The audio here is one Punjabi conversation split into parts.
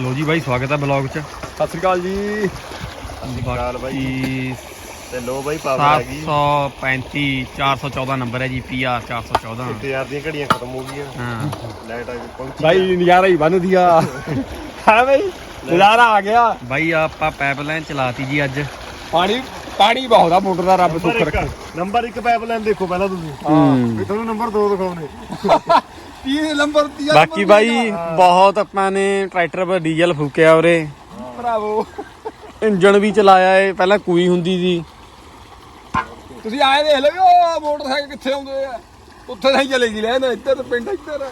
ਲੋ ਜੀ ਬਾਈ ਸਵਾਗਤ ਹੈ ਬਲੌਗ 'ਚ। ਸਤਿ ਸ੍ਰੀ ਅਕਾਲ ਜੀ। ਅਕਾਲ ਬਾਈ। ਤੇ ਲੋ ਬਾਈ ਪਾਵਰ ਆ ਗਈ। 735 414 ਨੰਬਰ ਹੈ ਜੀ PR 414 1000 ਦੀਆਂ ਘੜੀਆਂ ਖਤਮ ਹੋ ਗਈਆਂ। ਹਾਂ। ਲਾਈਟ ਆ ਗਈ ਪਹੁੰਚੀ ਭਾਈ ਨਜ਼ਾਰਾ ਹੀ ਬੰਨ ਹਾਂ ਭਾਈ ਚਲਾਤੀ ਜੀ ਅੱਜ। ਪਾਣੀ ਬਹੁਤ ਆ ਮੋਟਰ ਦਾ ਰੱਬ ਸੁੱਖ ਨੰਬਰ 1 ਨੰਬਰ 1 ਪਾਈਪ ਲਾਈਨ ਦੇਖੋ ਪਹਿਲਾਂ ਤੁਸੀਂ। ਹਾਂ। ਵੀ ਤੁਹਾਨੂੰ ਨੰਬਰ 2 ਦਿਖਾਉਨੇ ਬਾਕੀ ਬਾਈ ਬਹੁਤ ਆਪਾਂ ਨੇ ਟਰੈਕਟਰ 'ਤੇ ਡੀਜ਼ਲ ਫੂਕਿਆ ਉਰੇ। ਭਰਾਵੋ। ਇੰਜਣ ਵੀ ਚਲਾਇਆ ਏ ਪਹਿਲਾਂ ਕੋਈ ਹੁੰਦੀ ਸੀ। ਤੁਸੀਂ ਆਏ ਦੇਖ ਲਓ ਵੀ ਮੋਟਰਸਾਈਕਲ ਕਿੱਥੇ ਆਉਂਦੇ ਆ। ਉੱਥੇ ਨਹੀਂ ਚਲੇਗੀ ਲੈ ਨਾ ਇੱਧਰ ਤੇ ਪਿੰਡ ਇੱਧਰ।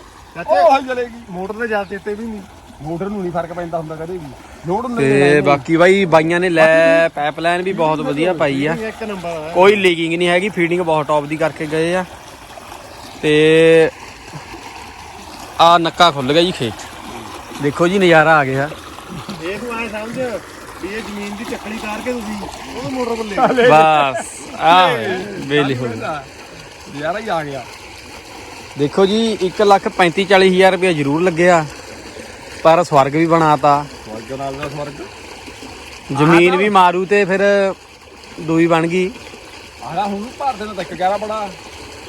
ਉਹ ਚਲੇਗੀ। ਮੋਟਰ ਤੇ ਜਾ ਤੇ ਵੀ ਨਹੀਂ। ਮੋਟਰ ਨੂੰ ਨਹੀਂ ਫ਼ਰਕ ਪੈਂਦਾ ਹੁੰਦਾ ਕਦੇ ਵੀ। ਲੋਡ ਨੂੰ ਤੇ ਬਾਕੀ ਬਾਈ ਬਾਈਆਂ ਨੇ ਲੈ ਪਾਈਪਲਾਈਨ ਵੀ ਬਹੁਤ ਵਧੀਆ ਪਾਈ ਆ। ਕੋਈ ਲੀਕਿੰਗ ਨਹੀਂ ਹੈਗੀ ਫੀਡਿੰਗ ਬਹੁਤ ਟੌਪ ਦੀ ਕਰਕੇ ਗਏ ਆ। ਤੇ ਆ ਨੱਕਾ ਖੁੱਲ ਗਿਆ ਜੀ ਖੇਤ। ਦੇਖੋ ਜੀ ਨਜ਼ਾਰਾ ਆ ਗਿਆ। ਇਹ ਤੂੰ ਐ ਸਮਝ ਵੀ ਇਹ ਜ਼ਮੀਨ ਦੀ ਚੱਕਲੀ ਤਾਰ ਕੇ ਤੁਸੀਂ ਉਹ ਮੋਟਰ ਪਰ ਲੈ ਬਸ ਆ ਵੇਲੇ ਹੋ ਗਏ। ਨਜ਼ਾਰਾ ਹੀ ਆ ਗਿਆ। ਦੇਖੋ ਜੀ 1 ਲੱਖ 35 40 ਹਜ਼ਾਰ ਰੁਪਏ ਜ਼ਰੂਰ ਲੱਗਿਆ ਪਰ ਸਵਰਗ ਵੀ ਬਣਾਤਾ। ਸਵਰਗ ਨਾਲ ਦਾ ਸਵਰਗ। ਜ਼ਮੀਨ ਵੀ ਮਾਰੂ ਤੇ ਫਿਰ ਦੂਈ ਬਣ ਗਈ। ਆਲਾ ਹੁਣ ਭਾਰਤ ਦਾ ਤੱਕ ਗਿਆ ਬੜਾ।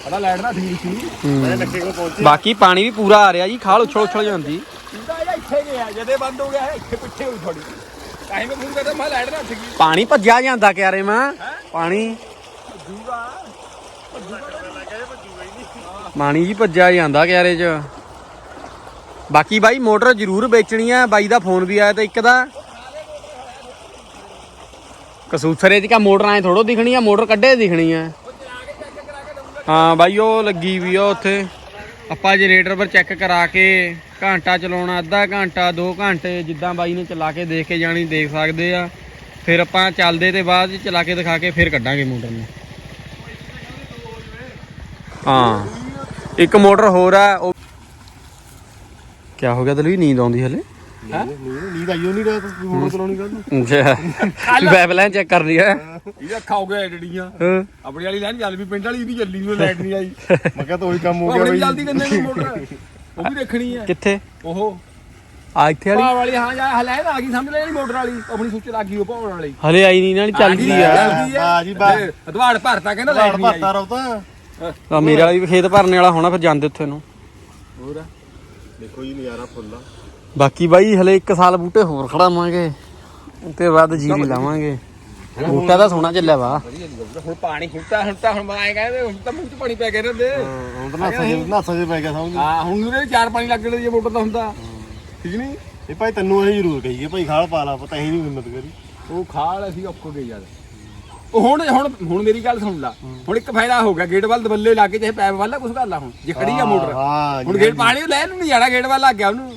ਬੜਾ ਲੈਟ ਨਾ ਠੀਕ ਸੀ। ਮੈਂ ਨੱਕੇ ਕੋਲ ਪਹੁੰਚੀ। ਬਾਕੀ ਪਾਣੀ ਵੀ ਪੂਰਾ ਆ ਰਿਹਾ ਜੀ ਖਾਲ ਉਛਲ ਉਛਲ ਜਾਂਦੀ। ਇਹਦਾ ਇਹ ਇੱਥੇ ਗਿਆ ਜਦੇ ਬੰਦ ਹੋ ਗਿਆ ਇਹ ਇੱਥੇ ਪਿੱਛੇ ਹੋਈ ਥੋੜੀ ਟਾਈਮ ਫੋਨ ਕਰਦਾ ਮੈਂ ਲੈਟ ਨਾ ਉੱਠ ਗਈ ਪਾਣੀ ਭੱਜਿਆ ਜਾਂਦਾ ਕਿਆਰੇ ਮਾਂ? ਪਾਣੀ। ਜੂਗਾ ਪਾਣੀ ਜੀ ਭੱਜਿਆ ਜਾਂਦਾ ਕਿਆਰੇ 'ਚ। ਬਾਕੀ ਬਾਈ ਮੋਟਰ ਜ਼ਰੂਰ ਵੇਚਣੀ ਆ ਬਾਈ ਦਾ ਫੋਨ ਵੀ ਆਇਆ ਤੇ ਇੱਕ ਦਾ। ਕਸੂਥਰੇ ਦੀ ਕਾ ਮੋਟਰ ਐ ਥੋੜੋ ਦਿਖਣੀ ਆ ਮੋਟਰ ਕੱਢੇ ਦਿਖਣੀ ਆ। ਹਾਂ ਬਾਈ, ਉਹ ਲੱਗੀ ਵੀ ਆ ਉੱਥੇ। ਆਪਾਂ ਜਨਰੇਟਰ ਪਰ ਚੈੱਕ ਕਰਾ ਕੇ ਘੰਟਾ ਚਲਾਉਣਾ, ਅੱਧਾ ਘੰਟਾ 2 ਘੰਟੇ ਜਿੱਦਾਂ ਬਾਈ ਨੇ ਚਲਾ ਕੇ ਦੇਖ ਕੇ ਜਾਣੀ, ਦੇਖ ਸਕਦੇ ਆ। ਫਿਰ ਆਪਾਂ ਚੱਲਦੇ ਤੇ ਬਾਅਦ ਚਲਾ ਕੇ ਦਿਖਾ ਕੇ ਫਿਰ ਕੱਢਾਂਗੇ ਮੋਟਰ ਨੂੰ। ਹਾਂ, ਇੱਕ ਮੋਟਰ ਹੋਰ ਆ, ਉਹ ਕੀ ਹੋ ਗਿਆ ਤੈਨੂੰ ਨੀਂਦ ਆਉਂਦੀ ਹਲੇ? ਨੀਂਦ ਮੋਟਰ ਚਲਾਉਣੀ ਨੂੰ ਪਾਈਪਲਾਈਨ ਚੈੱਕ ਹੈ। ਇਹਦਾ ਖਾਓ ਗਿਆ ਡੜੀਆਂ ਹਾਂ। ਆਪਣੀ ਵਾਲੀ ਲੈਣ ਚੱਲ ਵੀ ਪਿੰਡ ਵਾਲੀ ਇਹਦੀ ਚੱਲੀ ਨੂੰ ਲਾਈਟ ਨਹੀਂ ਆਈ। ਮੈਂ ਕਿਹਾ ਤਾਂ ਉਹੀ ਕੰਮ ਹੋ ਉਹ ਗਿਆ ਆਪਣੀ ਬਈ। ਜਲਦੀ ਕੰਨੇ ਨੂੰ ਮੋਟਰ। ਉਹ ਵੀ ਦੇਖਣੀ ਹੈ। ਕਿੱਥੇ? ਉਹ। ਆ ਇੱਥੇ ਵਾਲੀ? ਭਾਅ ਵਾਲੀ ਹਾਂ ਜਾਂ ਲੈਣ ਆ ਗਈ ਸਮਝ ਲੈ ਜਿਹੜੀ ਮੋਟਰ ਵਾਲੀ। ਆਪਣੀ ਸੁੱਚ ਲੱਗ ਗਈ ਉਹ ਭਾਉਣ ਵਾਲੀ। ਹਲੇ ਆਈ ਨਹੀਂ ਨਾਲ ਚੱਲਦੀ ਆ। ਵਾਹ ਜੀ ਵਾਹ। ਅਦਵਾੜ ਭਰਤਾ ਕਹਿੰਦਾ ਲਾੜ ਲਾਈਟ ਨਹੀਂ ਆਈ। ਭਰਤਾ ਰੋ ਤਾਂ ਆ ਮੇਰੇ ਵਾਲਾ ਵੀ ਖੇਤ ਭਰਨੇ ਵਾਲਾ ਹੋਣਾ ਫਿਰ ਜਾਂਦੇ ਉੱਥੇ ਨੂੰ। ਹੋਰ ਦੇਖੋ ਜੀ ਨਜ਼ਾਰਾ ਫੁੱਲ ਆ। ਬਾਕੀ ਬਾਈ ਹਲੇ 1 ਸਾਲ ਬੂਟੇ ਹੋਰ ਖੜਾਵਾਂਗੇ ਤੇ ਬਾਅਦ ਜੀਰੀ ਲਾਵਾਂਗੇ। ਬੂਟਾ ਤਾਂ ਸੋਹਣਾ ਚੱਲਿਆ ਵਾ। ਹੁਣ ਪਾਣੀ ਖੁੱਟਾ ਹੁਣ ਤਾਂ ਹੁਣ ਮੈਂ ਕਹਿੰਦੇ ਹੁਣ ਤਾਂ ਮੂੰਹ 'ਚ ਪਾਣੀ ਪੈ ਗਿਆ ਰਹਿੰਦੇ ਹੁਣ ਤਾਂ ਨਾਸਾ ਜੇ ਨਾਸਾ ਜੇ ਪੈ ਗਿਆ ਸਮਝ। ਹਾਂ ਹੁਣ ਉਹਦੇ ਚਾਰ ਪਾਣੀ ਲੱਗਣ ਦੀ ਮੋਟਰ ਦਾ ਹੁੰਦਾ। ਠੀਕ ਨਹੀਂ ਇਹ ਭਾਈ ਤੈਨੂੰ ਇਹ ਜ਼ਰੂਰ ਕਹੀਏ ਭਾਈ ਖਾਲ ਪਾ ਲਾ ਪਤਾ ਹੀ ਨਹੀਂ ਹਿੰਮਤ ਕਰੀ। ਉਹ ਖਾਲ ਅਸੀਂ ਔਖੋ ਗਏ ਯਾਰ ਉਹ ਹੁਣ ਹੁਣ ਹੁਣ ਮੇਰੀ ਗੱਲ ਸੁਣ ਲਾ। ਹੁਣ ਇੱਕ ਫਾਇਦਾ ਹੋ ਗਿਆ ਗੇਟ ਵੱਲ ਦਬੱਲੇ ਲਾ ਕੇ ਚਾਹੇ ਪੈਪ ਵੱਲ ਕੁਛ ਕਰ ਲਾ ਹੁਣ। ਜੇ ਖੜੀ ਆ ਮੋਟਰ। ਹਾਂ ਹੁਣ ਗੇਟ ਪਾਣੀ ਲੈ ਨੂੰ ਨਹੀਂ ਜਾਣਾ ਗੇਟ ਵੱਲ ਲੱਗ ਗਿਆ ਉਹਨੂੰ।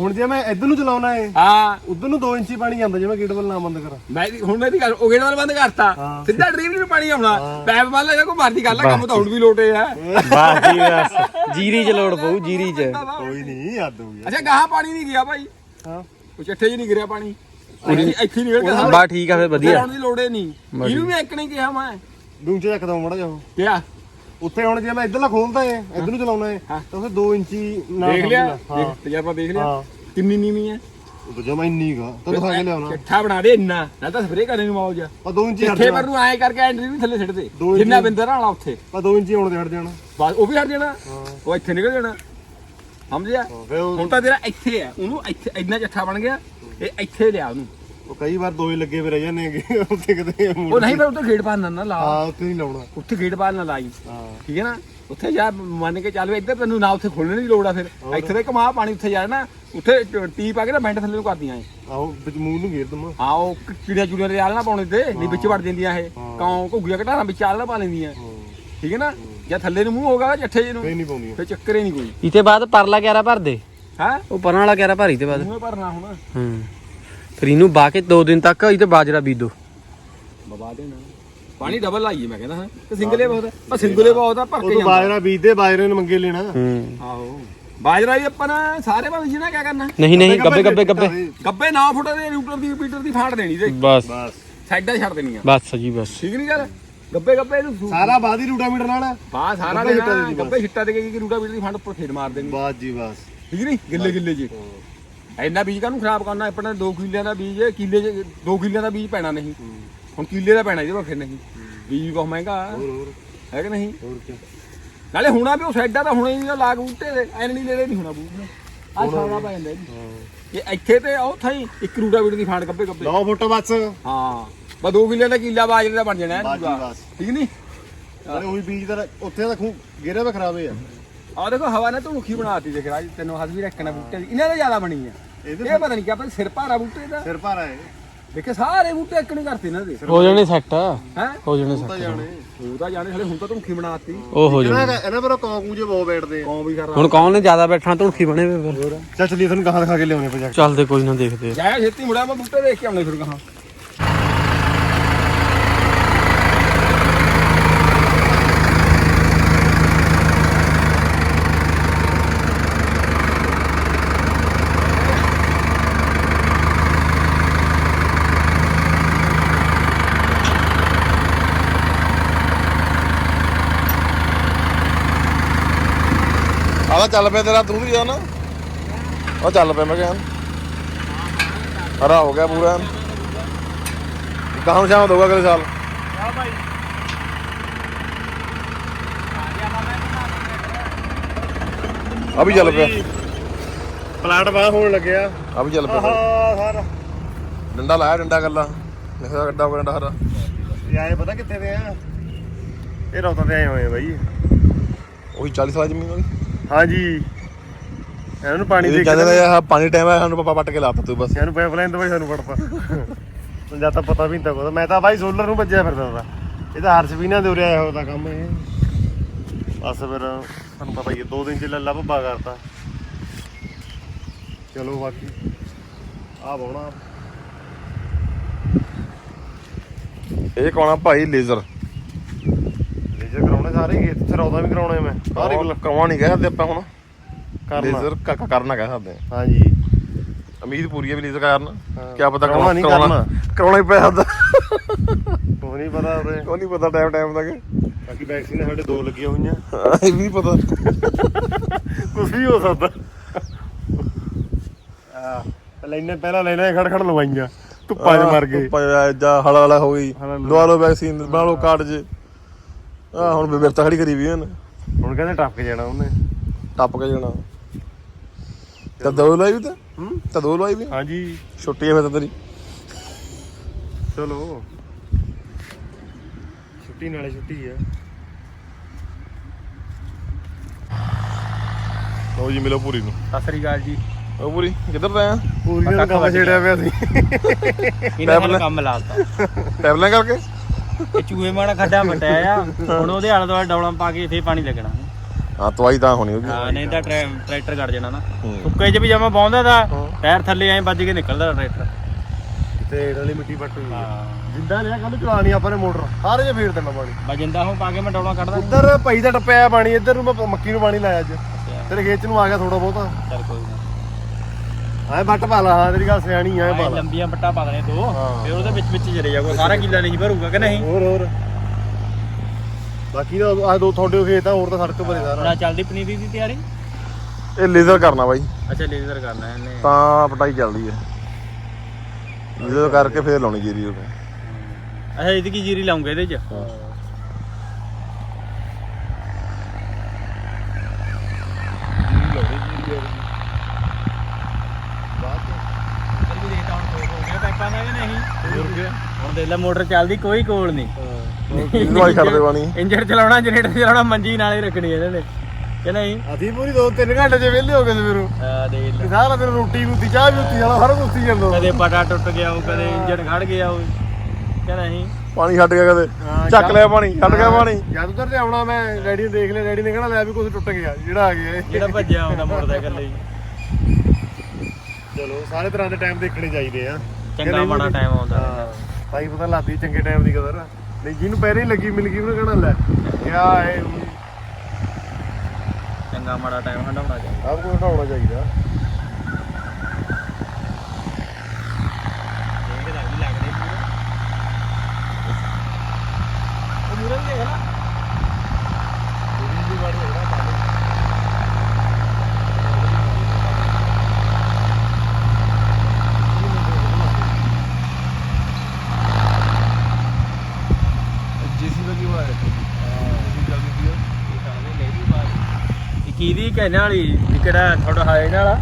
ਹੁਣ ਜੇ ਮੈਂ ਇੱਧਰ ਨੂੰ ਚਲਾਉਣਾ ਹੈ ਹਾਂ। ਉਧਰ ਨੂੰ 2 ਇੰਚੀ ਪਾਣੀ ਜਾਂਦਾ ਜੇ ਮੈਂ ਗੇਟ ਵੱਲ ਨਾ ਬੰਦ ਕਰਾਂ। ਮੈਂ ਹੁਣ ਮੇਰੀ ਗੱਲ ਉਹ ਗੇਟ ਵੱਲ ਬੰਦ ਕਰਤਾ। ਸਿੱਧਾ ਡਰੀਮ ਨੂੰ ਪਾਣੀ ਆਉਣਾ। ਪੈਪ ਵੱਲ ਇਹ ਕੋ ਮਰਦੀ ਗੱਲ ਆ ਕੰਮ ਤਾਂ ਹੁਣ ਵੀ ਲੋਟੇ ਆ। ਬਸ ਜੀ ਬਸ। ਜੀਰੀ ਚ ਲੋੜ ਪਊ ਜੀਰੀ ਚ। ਕੋਈ ਨਹੀਂ ਯਾਦ ਹੋ ਗਿਆ ਅੱਛਾ ਗਾਹਾਂ ਪਾਣੀ ਨਹੀਂ ਗਿਆ ਭਾਈ। ਹਾਂ। ਉਹ ਚੱਠੇ 'ਚ ਨਹੀਂ ਗਿਰਿਆ ਪਾਣੀ। ਇੱਥੇ ਇੱਥੇ ਨਿਕਲ ਗਿਆ ਬਾ ਠੀਕ ਆ ਫਿਰ ਵਧੀਆ। ਆਉਣ ਦੀ ਲੋੜੇ ਨਹੀਂ ਇਹਨੂੰ ਵੀ ਇੱਕ ਨਹੀਂ ਕਿਹਾ ਮੈਂ। ਡੂੰ ਚ ਰੱਖਦਾ ਮੜਾ ਜਾ ਕਿਹਾ ਉੱਥੇ ਹੁਣ ਜੇ ਮੈਂ ਇੱਧਰਲਾ ਖੋਲਦਾ ਏ ਇੱਧਰ ਨੂੰ ਚਲਾਉਣਾ ਏ ਹਾਂ। ਤਾਂ ਉਸੇ 2 ਇੰਚੀ ਨਾਲ ਦੇਖ ਲਿਆ। ਦੇਖ ਤਜਰਬਾ ਦੇਖ ਲਿਆ? ਕਿੰਨੀ ਨੀਵੀਂ ਹੈ ਉਹ ਜਮਾ ਇੰਨੀ ਗਾ ਤਾਂ ਦਿਖਾ ਕੇ ਲਿਆਉਣਾ। ਚੱਠਾ ਬਣਾ ਦੇ ਇੰਨਾ ਨਾਲ ਤਾਂ ਸਪਰੇ ਕਰਨ ਨੂੰ ਮੌਜ ਆ ਆ 2 ਇੰਚੀ ਹਟ ਪਰ ਜਾਣਾ ਨੂੰ ਐਂ ਕਰਕੇ ਐਂਟਰੀ ਵੀ ਥੱਲੇ ਸਿੱਟ ਦੇ ਦੋ। ਜਿੰਨਾ ਬਿੰਦਰ ਵਾਲਾ ਉੱਥੇ। ਆ 2 ਇੰਚੀ ਆਉਣ ਤੇ ਹਟ ਜਾਣਾ। ਬਸ ਉਹ ਵੀ ਹਟ ਜਾਣਾ। ਉਹ ਇੱਥੇ ਨਿਕਲ ਜਾਣਾ। ਸਮਝਿਆ ਹੁਣ ਤਾਂ ਤੇਰਾ ਇੱਥੇ ਆ। ਉਹਨੂੰ ਇੱਥੇ ਇੰਨਾ ਚੱਠਾ ਬਣ ਗਿਆ। ਇਹ ਇੱਥੇ ਲਿਆ ਉਹਨੂੰ। ਉਹ ਕਈ ਵਾਰ ਦੋਏ ਲੱਗੇ ਵੀ ਰਹਿ ਜਾਂਦੇ ਹੈਗੇ ਉੱਥੇ ਕਿਤੇ ਉਹ ਨਹੀਂ ਪਰ ਉੱਥੇ ਗੇਟ ਪਾਣ ਨਾ ਲਾ। ਹਾਂ ਉੱਥੇ ਨਹੀਂ ਲਾਉਣਾ। ਉੱਥੇ ਗੇਟ ਪਾਣ ਨਾ ਲਾਈ ਹਾਂ। ਠੀਕ ਹੈ ਨਾ? ਉੱਥੇ ਜਾ ਮੰਨ ਕੇ ਚੱਲ ਵੀ ਇੱਧਰ ਤੈਨੂੰ ਨਾ ਉੱਥੇ ਖੋਲਣ ਦੀ ਲੋੜ ਆ ਫਿਰ। ਇੱਥੇ ਤੇ ਕਮਾ ਪਾਣੀ ਉੱਥੇ ਜਾ ਨਾ ਉੱਥੇ ਟ- ਪਾ ਕੇ ਨਾ ਬੈਂਡ ਥੱਲੇ ਨੂੰ ਕਰਦੀਆਂ ਇਹ। ਆਹੋ ਵਿੱਚ ਮੂੰਹ ਨੂੰ ਘੇਰ ਦਮਾ ਹਾਂ ਉਹ ਕੀੜੀਆਂ ਚੂੜੀਆਂ ਦੇ ਆਲ ਨਾ ਪਾਉਣੇ ਤੇ ਨਹੀਂ ਵਿੱਚ ਵੜ ਜਾਂਦੀਆਂ ਇਹ। ਕੌਂ ਘੁੱਗੀਆਂ ਘਟਾਰਾਂ ਵਿੱਚ ਆਲ ਨਾ ਪਾ ਲੈਂਦੀਆਂ। ਠੀਕ ਹੈ ਨਾ? ਜਾਂ ਥੱਲੇ ਨੂੰ ਮੂੰਹ ਹੋਗਾ ਚੱਠੇ ਜਿਹੇ ਨੂੰ। ਫੇਰ ਨਹੀਂ ਪਾਉਂਦੀਆਂ। ਫਿਰ ਚੱਕਰ ਨਹੀਂ ਕੋਈ। ਇਤੇ ਬਾਅਦ ਪਰਲਾ ਗਿਆਰਾ ਭਰ ਦੇ। ਹਾਂ? ਉਹ ਪਰਾਂ ਵਾਲਾ ਗਿਆਰਾ ਭਰੀ ਤੇ ਬਾਅਦ। ਮੂੰਹ ਭਰਨਾ ਹੁਣ। ਹੂੰ। ਫਿਰ ਇਹਨੂੰ ਬਾ ਕੇ 2 ਦਿਨ ਤੱਕ ਇਹ ਤੇ ਬਾਜਰਾ ਬੀਜੋ। ਬਵਾ ਦੇਣਾ ਪਾਣੀ ਡਬਲ ਲਾਈਏ ਮੈਂ ਕਹਿੰਦਾ ਹਾਂ। ਤੇ ਸਿੰਗਲੇ ਬਹੁਤ ਆ। ਪਰ ਸਿੰਗਲੇ ਬਹੁਤ ਆ ਭਰ ਕੇ ਜਾਂਦਾ। ਬਾਜਰਾ ਬੀਜਦੇ ਬਾਜਰੇ ਨੂੰ ਮੰਗੇ ਲੈਣਾ। ਹੂੰ। ਆਹੋ। ਬਾਜਰਾ ਵੀ ਆਪਾਂ ਨਾ ਸਾਰੇ ਭਾਵੇਂ ਜਿਹਨਾਂ ਕਿਆ ਕਰਨਾ। ਨਹੀਂ ਨਹੀਂ ਗੱਬੇ ਗੱਬੇ ਗੱਬੇ ਗੱਬੇ। 9 ਫੁੱਟ ਦੇ ਲੀਟਰ ਦੀ ਮੀਟਰ ਦੀ ਫਾੜ ਦੇਣੀ ਤੇ। ਬਸ। ਬਸ। ਸਾਈਡਾਂ ਛੱਡ ਦੇਣੀਆਂ। ਬਸ ਜੀ ਬਸ। ਠੀਕ ਨਹੀਂ ਗੱਲ? ਗੱਬੇ ਗੱਬੇ ਨੂੰ ਸੂ- ਸਾਰਾ ਬਾਦੀ ਰੂਟਾ ਮੀਟਰ ਨਾਲ। ਬਾਹ ਸਾਰਾ ਗੱਬੇ ਦੇਣਾ ਛਿੱਟਾ ਦੇ ਦੀ ਬਸ। ਗੱਬੇ ਛਿੱਟਾ ਦੇ ਕੇ ਕਿ ਰੂਟਾ ਬੀਟਰ ਦੀ ਫੰਡ ਉੱਪਰ ਫੇਰ ਮਾਰ ਦੇਣੀ। ਬਾਸ ਜੀ ਬਸ। ਠੀਕ ਨਹੀਂ ਗਿੱਲੇ ਗਿੱਲੇ ਜੀ। ਇੰਨਾ ਬੀਜ ਕਾਹਨੂੰ ਖਰਾਬ ਕਰਨਾ? ਆਪਣੇ 2 ਕਿੱਲਿਆਂ ਦਾ ਬੀਜ ਕਿੱਲੇ 'ਚ 2 ਕਿੱਲਿਆਂ ਦਾ ਬੀਜ ਪੈਣਾ ਨਹੀਂ। ਹੁਣ ਕਿੱਲੇ ਦਾ ਪੈਣਾ ਇਹਦੇ ਫਿਰ ਨਹੀਂ। ਬੀਜ ਬਹੁਤ ਮਹਿੰਗਾ। ਹੈ ਕਿ ਨਹੀਂ? ਹੋਰ ਕੀ? ਨਾਲੇ ਹੁਣਾ ਵੀ ਉਹ ਸਾਈਡਾਂ ਤਾਂ ਹੁਣੇ ਹੀ ਲਾਗ ਬੂਟੇ ਦੇ ਐਨ ਨਹੀਂ ਨੇੜੇ ਨਹੀਂ ਹੋਣਾ ਬੂਟ। ਆ ਛਾਣਾ ਪੈ ਜਾਂਦਾ ਜੀ। ਇਹ ਇੱਥੇ ਤੇ ਉਹ ਥਾਈ ਇੱਕ ਰੂਟਾ ਵੀਟ ਦੀ ਫਾਂਡ ਕੱਪੇ ਕੱਪੇ। 9 ਫੁੱਟ ਬਸ। ਹਾਂ। ਬਸ 2 ਕਿੱਲੇ ਦਾ ਕਿੱਲਾ ਬਾਜਰੇ ਦਾ ਬਣ ਜਾਣਾ ਹੈ। ਠੀਕ ਨਹੀਂ? ਨਾਲੇ ਉਹੀ ਬੀਜ ਦਾ ਉੱਥੇ ਦਾ ਖੂ ਗੇਰੇ ਵਾ ਖਰਾਬੇ ਆ। ਆ ਦੇਖੋ ਹਵਾ ਨੇ ਧੁਣਖੀ ਬਣਾਤੀ ਦੇਖ ਰਾਜ ਤੈਨੂੰ ਹੱਥ ਵੀ ਰੱਖਣਾ ਬੂਟੇ ਦੀ। ਇਹਨਾਂ ਦੇ ਜ਼ਿਆਦਾ ਬਣੀ ਆ। ਇਹਦੇ ਇਹ ਪਤਾ ਨਹੀਂ ਕਿ ਆਪਣੇ ਸਿਰ ਭਾਰਾ ਬੂਟੇ ਦਾ। ਸਿਰ ਭਾਰਾ ਹੈ ਦੇਖੇ ਸਾਰੇ ਬੂਟੇ ਇੱਕ ਨਹੀਂ ਕਰਤੇ ਇਹਨਾਂ ਦੇ। ਹੋ ਜਾਣੇ ਸੈੱਟ। ਹੈ? ਹੋ ਜਾਣੇ ਤਾਂ ਸੈੱਟ। ਜਾਣੇ। ਉਹ ਤਾਂ ਜਾਣੇ ਹਲੇ ਹੁਣ ਤਾਂ ਧੁਣਖੀ ਬਣਾਤੀ। ਉਹ ਹੋ ਇਹਨਾਂ ਜਾਣੇ ਇਹਨਾਂ ਪਰ ਕੌਂ ਕੂੰਜੇ ਬਹੁਤ ਬੈਠਦੇ ਆ। ਕੌਂ ਵੀ ਕਰ ਹੁਣ ਕੌਣ ਨੇ ਜ਼ਿਆਦਾ ਬੈਠਣਾ ਧੁਣਖੀ ਬਣੇ ਫਿਰ। ਚੱਲ ਚਲੀਏ ਤੁਹਾਨੂੰ ਗਾਹਾਂ ਦਿਖਾ ਕੇ ਲਿਆਉਣੇ ਪ੍ਰੋਜੈਕਟ ਚੱਲਦੇ ਕੋਈ ਨਾ ਦੇਖਦੇ ਆ। ਜਾਇਆ ਛੇਤੀ ਮੁੜਿਆ ਮੈਂ ਬੂਟੇ ਦੇਖ ਕੇ ਆਉਣੇ ਫਿਰ ਕਹਾਂ ਆਹ ਚੱਲ ਪਿਆ ਤੇਰਾ ਤੂੰ ਵੀ ਜਾ ਨਾ। ਉਹ ਚੱਲ ਪਿਆ ਮੈਂ ਕਿਹਾ ਹਰਾ ਹੋ ਗਿਆ ਪੂਰਾ। ਕਹਾਂ ਸ਼ਾਮ ਦੋਗਾ ਅਗਲੇ ਸਾਲ। ਆ ਵੀ ਚੱਲ ਪਿਆ। ਪਲਾਟ ਬਾਹ ਹੋਣ ਲੱਗਿਆ। ਆ ਵੀ ਚੱਲ ਪਿਆ। ਹਾਂ ਸਾਰਾ। ਡੰਡਾ ਲਾਇਆ ਡੰਡਾ ਗੱਲਾ ਨਿਕਦਾ ਗੱਡਾ ਹੋ ਡੰਡਾ ਹਰਾ ਆਏ ਪਤਾ ਕਿੱਥੇ ਦੇ ਆ? ਇਹ ਰੌਤਾਂ ਤੇ ਆਏ ਹੋਏ ਆ ਬਾਈ। ਉਹੀ 40 ਸਾਲ ਜ਼ਮੀਨ ਵਾਲੀ ਹਾਂਜੀ। ਇਹਨਾਂ ਨੂੰ ਪਾਣੀ ਇਹ ਦੇ ਕਹਿੰਦੇ ਕੇ ਨੇ ਆਹ ਪਾਣੀ ਟਾਈਮ ਆ ਸਾਨੂੰ ਪਾਪਾ ਪੱਟ ਕੇ ਲਾਤਾ ਤੂੰ ਬਸ। ਇਹਨੂੰ ਪਾਈਪਲਾਈਨ ਤੋਂ ਬਾਈ ਸਾਨੂੰ ਹੁਣ ਜਾਂ ਤਾਂ ਪਤਾ ਵੀ ਨਹੀਂ ਤਾਂ ਕੋਈ। ਮੈਂ ਤਾਂ ਬਾਈ ਸੋਲਰ ਨੂੰ ਵੱਜਿਆ ਫਿਰਦਾ ਤਾ। ਇਹ ਤਾਂ ਹਰਸ਼ ਵੀ ਨਾ ਦੇ ਰਿਹਾ ਇਹੋ ਦਾ ਕੰਮ ਇਹ। ਬਸ ਫਿਰ ਤੁਹਾਨੂੰ ਪਤਾ ਹੀ ਹੈ ਦੋ ਦਿਨ ਚ ਲੱਲਾ ਭੱਬਾ ਕਰਤਾ। ਚਲੋ ਬਾਕੀ ਆ ਬੋਣਾ ਇਹ ਕੌਣਾ ਭਾਈ ਲੇਜਰ ਕਰਾਉਣੇ ਸਾਰੇ ਹੀ ਇੱਥੇ ਰੌਦਾ ਵੀ ਕਰਾਉਣੇ ਮੈਂ। ਸਾਰੇ ਸਾਰੇ ਕੌਣ ਨਹੀਂ ਕਹਿੰਦੇ ਆਪਾਂ ਹੁਣ। ਕਰਨਾ। ਲੇਜ਼ਰ ਕ- ਕਰਨਾ ਕਹਿ ਸਕਦੇ ਹਾਂ ਹਾਂਜੀ। ਉਮੀਦ ਪੂਰੀ ਹੈ ਵੀ ਲੇਜ਼ਰ ਕਰਨਾ। ਕੀ ਪਤਾ ਕਰਾਉਣਾ ਨਹੀਂ ਕਰਾਉਣਾ ਕਰਾਉਣਾ ਹੀ ਪਿਆ ਹੁੰਦਾ ਕੋਈ ਨਹੀਂ ਪਤਾ ਉਰੇ ਕੋਈ ਨਹੀਂ ਪਤਾ ਟਾਈਮ ਟਾਈਮ ਤੱਕ ਬਾਕੀ ਵੈਕਸੀਨ ਸਾਡੇ ਦੋ ਲੱਗੀਆਂ ਹੋਈਆਂ। ਇਹ ਵੀ ਨਹੀਂ ਪਤਾ। ਕੁਝ ਵੀ ਹੋ ਸਕਦਾ। ਆ ਲੈਨੇ ਪਹਿਲਾਂ ਲੈਨੇ ਖੜ ਖੜ ਲਵਾਈਆਂ। ਧੁੱਪਾਂ 'ਚ ਮਰ ਗਏ। ਧੁੱਪਾਂ 'ਚ ਜਾਂ ਹਲਾ ਹਲਾ ਹੋ ਗਈ। ਲਵਾ ਲਓ ਵੈਕਸੀਨ ਬਣਾ ਲਓ ਕਾਰਡ 'ਚ। ਆ ਹੁਣ ਬਿਰਤਾ ਖੜੀ ਕਰੀ ਵੀ ਹਨ। ਹੁਣ ਕਹਿੰਦੇ ਟੱਪ ਕੇ ਜਾਣਾ ਉਹਨੇ। ਟੱਪ ਕੇ ਜਾਣਾ। ਤਾਂ ਦੋ ਲਾਈ ਵੀ ਤਾਂ? ਹੂੰ? ਤਾਂ ਦੋ ਲਾਈ ਵੀ ਹਾਂਜੀ। ਛੁੱਟੀ ਹੈ ਫਿਰ ਤਾਂ ਤੇਰੀ। ਚਲੋ। ਛੁੱਟੀ ਨਾਲੇ ਛੁੱਟੀ ਆ। ਲਓ ਜੀ ਮਿਲੋ ਪੂਰੀ ਨੂੰ। ਸਤਿ ਸ੍ਰੀ ਅਕਾਲ ਜੀ। ਉਹ ਪੂਰੀ। ਕਿੱਧਰ ਦਾ ਆ? ਪੂਰੀ ਦਾ ਕੰਮ ਛੇੜਿਆ ਪਿਆ ਸੀ। ਇਹਨਾਂ ਨੇ ਕੰਮ ਲਾਤਾ। ਟੈਬਲਾਂ ਕਰਕੇ? ਇਹ ਚੂਹੇ ਮਾੜਾ ਖੱਡਾ ਮਟਿਆ ਆ। ਹੁਣ ਉਹਦੇ ਆਲੇ ਦੁਆਲੇ ਡੌਲਾਂ ਪਾ ਕੇ ਇੱਥੇ ਪਾਣੀ ਲੱਗਣਾ। ਹਾਂ ਤਵਾਈ ਤਾਂ ਹੋਣੀ ਹੋਗੀ ਹਾਂ ਨਹੀਂ ਤਾਂ ਟਰੈ- ਟਰੈਕਟਰ ਕੱਢ ਜਾਣਾ ਨਾ। ਹੂੰ। ਸੁੱਕੇ 'ਚ ਵੀ ਜਮਾ ਪਾਉਂਦਾ ਤਾਂ ਟਾਇਰ ਥੱਲੇ ਐਂ ਵੱਜ ਕੇ ਨਿਕਲਦਾ ਟਰੈਕਟਰ। ਤੇ ਏਡ ਵਾਲੀ ਮਿੱਟੀ ਪੱਟ ਹੋਈ ਹਾਂ। ਜਿੰਦਾ ਨੇ ਕੱਲ ਚਲਾਣੀ ਆਪਾਂ ਨੇ ਮੋਟਰ। ਸਾਰੇ ਜੇ ਫੇਰ ਦੇਣਾ ਪਾਣੀ। ਬਜਿੰਦਾ ਹੋ ਪਾ ਕੇ ਮੈਂ ਡੌਲਾਂ ਕੱਢਦਾ। ਉੱਧਰ ਪਈ ਦਾ ਟੱਪਿਆ ਪਾਣੀ ਇੱਧਰ ਨੂੰ ਮੈਂ ਮੱਕੀ ਨੂੰ ਪਾਣੀ ਲਾਇਆ ਅੱਜ। ਤੇਰੇ ਖੇਤ ਨੂੰ ਆ ਗਿਆ ਥੋੜਾ ਬਹੁਤਾ। ਚੱਲ ਕੋਈ ਨਾ। ਐ ਬੱਟ ਪਾ ਲਾ ਹਾਂ ਤੇਰੀ ਗੱਲ ਸਿਆਣੀ ਐ ਪਾ ਐਂ ਲਾ। ਲੰਬੀਆਂ ਪੱਟਾ ਪਾ ਦੇਣੇ ਦੋ ਹਾਂ। ਫਿਰ ਉਹਦੇ ਵਿੱਚ ਵਿੱਚ ਚਲੇ ਜਾਊਗਾ ਸਾਰਾ ਕਿੱਲਾ ਨਹੀਂ ਭਰੂਗਾ ਕਿ ਨਹੀਂ? ਹੋਰ ਹੋਰ। ਬਾਕੀ ਦਾ ਆ ਦੋ ਤੁਹਾਡੇ ਖੇਤ ਆ ਹੋਰ ਤਾਂ ਸੜਕ ਭਰੇ ਸਾਰਾ। ਨਾ ਚੱਲਦੀ ਪਨੀਰੀ ਦੀ ਤਿਆਰੀ? ਇਹ ਲੇਜ਼ਰ ਕਰਨਾ ਬਾਈ। ਅੱਛਾ ਲੇਜ਼ਰ ਕਰਨਾ ਇਹਨੇ। ਤਾਂ ਪਟਾਈ ਚੱਲਦੀ ਹੈ ਲੇਜ਼ਰ ਕਰਕੇ ਫੇਰ ਲਾਉਣੀ ਜੀਰੀ ਉਹ ਅੱਛਾ ਇਹਦੀ ਕੀ ਜੀਰੀ ਲਾਉਂਗੇ ਇਹਦੇ 'ਚ? ਦੇਖ ਲੈ ਮੋਟਰ ਚੱਲਦੀ ਕੋਈ ਕੋਲ ਨਹੀਂ। ਦਵਾਈ ਛੱਡ ਦੇ ਬਾਣੀ ਇੰਜਨ ਚਲਾਉਣਾ ਜਨਰੇਟਰ ਚਲਾਉਣਾ ਮੰਜੀ ਨਾਲੇ ਰੱਖਣੀ ਇਹਨਾਂ ਨੇ। ਕਿ ਨਹੀਂ? ਅਸੀਂ ਪੂਰੀ 2-3 ਘੰਟੇ ਚ ਵਿਹਲੇ ਹੋ ਗਏ ਸੀ ਫਿਰ ਆ ਦੇਖ ਲੈ। ਸਾਰਾ ਦਿਨ ਰੋਟੀ ਰੂਤੀ ਚਾਹ ਵੀ ਉੱਤੀ ਜਾਣਾ ਸਾਰਾ ਕੁਝ ਉੱਤੀ ਜਾਂਦਾ ਕਦੇ ਪਟਾ ਟੁੱਟ ਗਿਆ ਉਹ ਕਦੇ ਇੰਜਨ ਖੜ ਗਿਆ ਉਹ। ਕਿ ਨਹੀਂ? ਪਾਣੀ ਛੱਡ ਗਿਆ ਕਦੇ। ਚੱਕ ਲਿਆ ਪਾਣੀ ਛੱਡ ਗਿਆ ਪਾਣੀ। ਜਦ ਉਧਰ ਤੇ ਆਉਣਾ ਮੈਂ ਡੈਡੀ ਨੂੰ ਦੇਖ ਲਿਆ ਡੈਡੀ ਨੇ ਕਹਿਣਾ ਲੈ ਵੀ ਕੁਝ ਟੁੱਟ ਗਿਆ ਜਿਹੜਾ ਆ ਗਿਆ ਇਹ। ਜਿਹੜਾ ਭੱਜਿਆ ਆਉਂਦਾ ਮੋਟਰਸਾਈਕਲ ਲਈ ਚਲੋ ਸਾਰੇ ਤਰ੍ਹਾਂ ਦੇ ਟਾਈਮ ਦੇਖਣੇ ਚਾਹੀਦੇ ਆ। ਚੰਗਾ ਮਾੜਾ ਟਾਈਮ ਆਉਂਦਾ। ਭਾਈ ਪਤਾ ਲੱਗਦੀ ਚੰਗੇ ਟਾਈਮ ਦੀ ਕਦਰ। ਨਹੀਂ ਜਿਹਨੂੰ ਪਹਿਰੇ ਹੀ ਲੱਗੀ ਮਿਲ ਗਈ ਉਹਨੇ ਕਹਿਣਾ ਲੈ ਕਿਆ ਇਹ ਚੰਗਾ ਮਾੜਾ ਟਾਈਮ ਹੰਡਾਉਣਾ ਚਾਹੀਦਾ। ਸਭ ਕੁਝ ਹਟਾਉਣਾ ਚਾਹੀਦਾ। ਇਹ ਲੱਗਦੀ ਲੱਗਦੇ। ਪੂਰਾ ਉਹ ਮੂਰੇ ਦੇਖ ਲੈ। ਹੈ ਇਹ ਕੀ ਦੀ ਕਹਿਣ ਵਾਲੀ? ਇਹ ਕਿਹੜਾ ਤੁਹਾਡਾ ਹਾਏ ਇਹਨਾਂ ਵਾਲਾ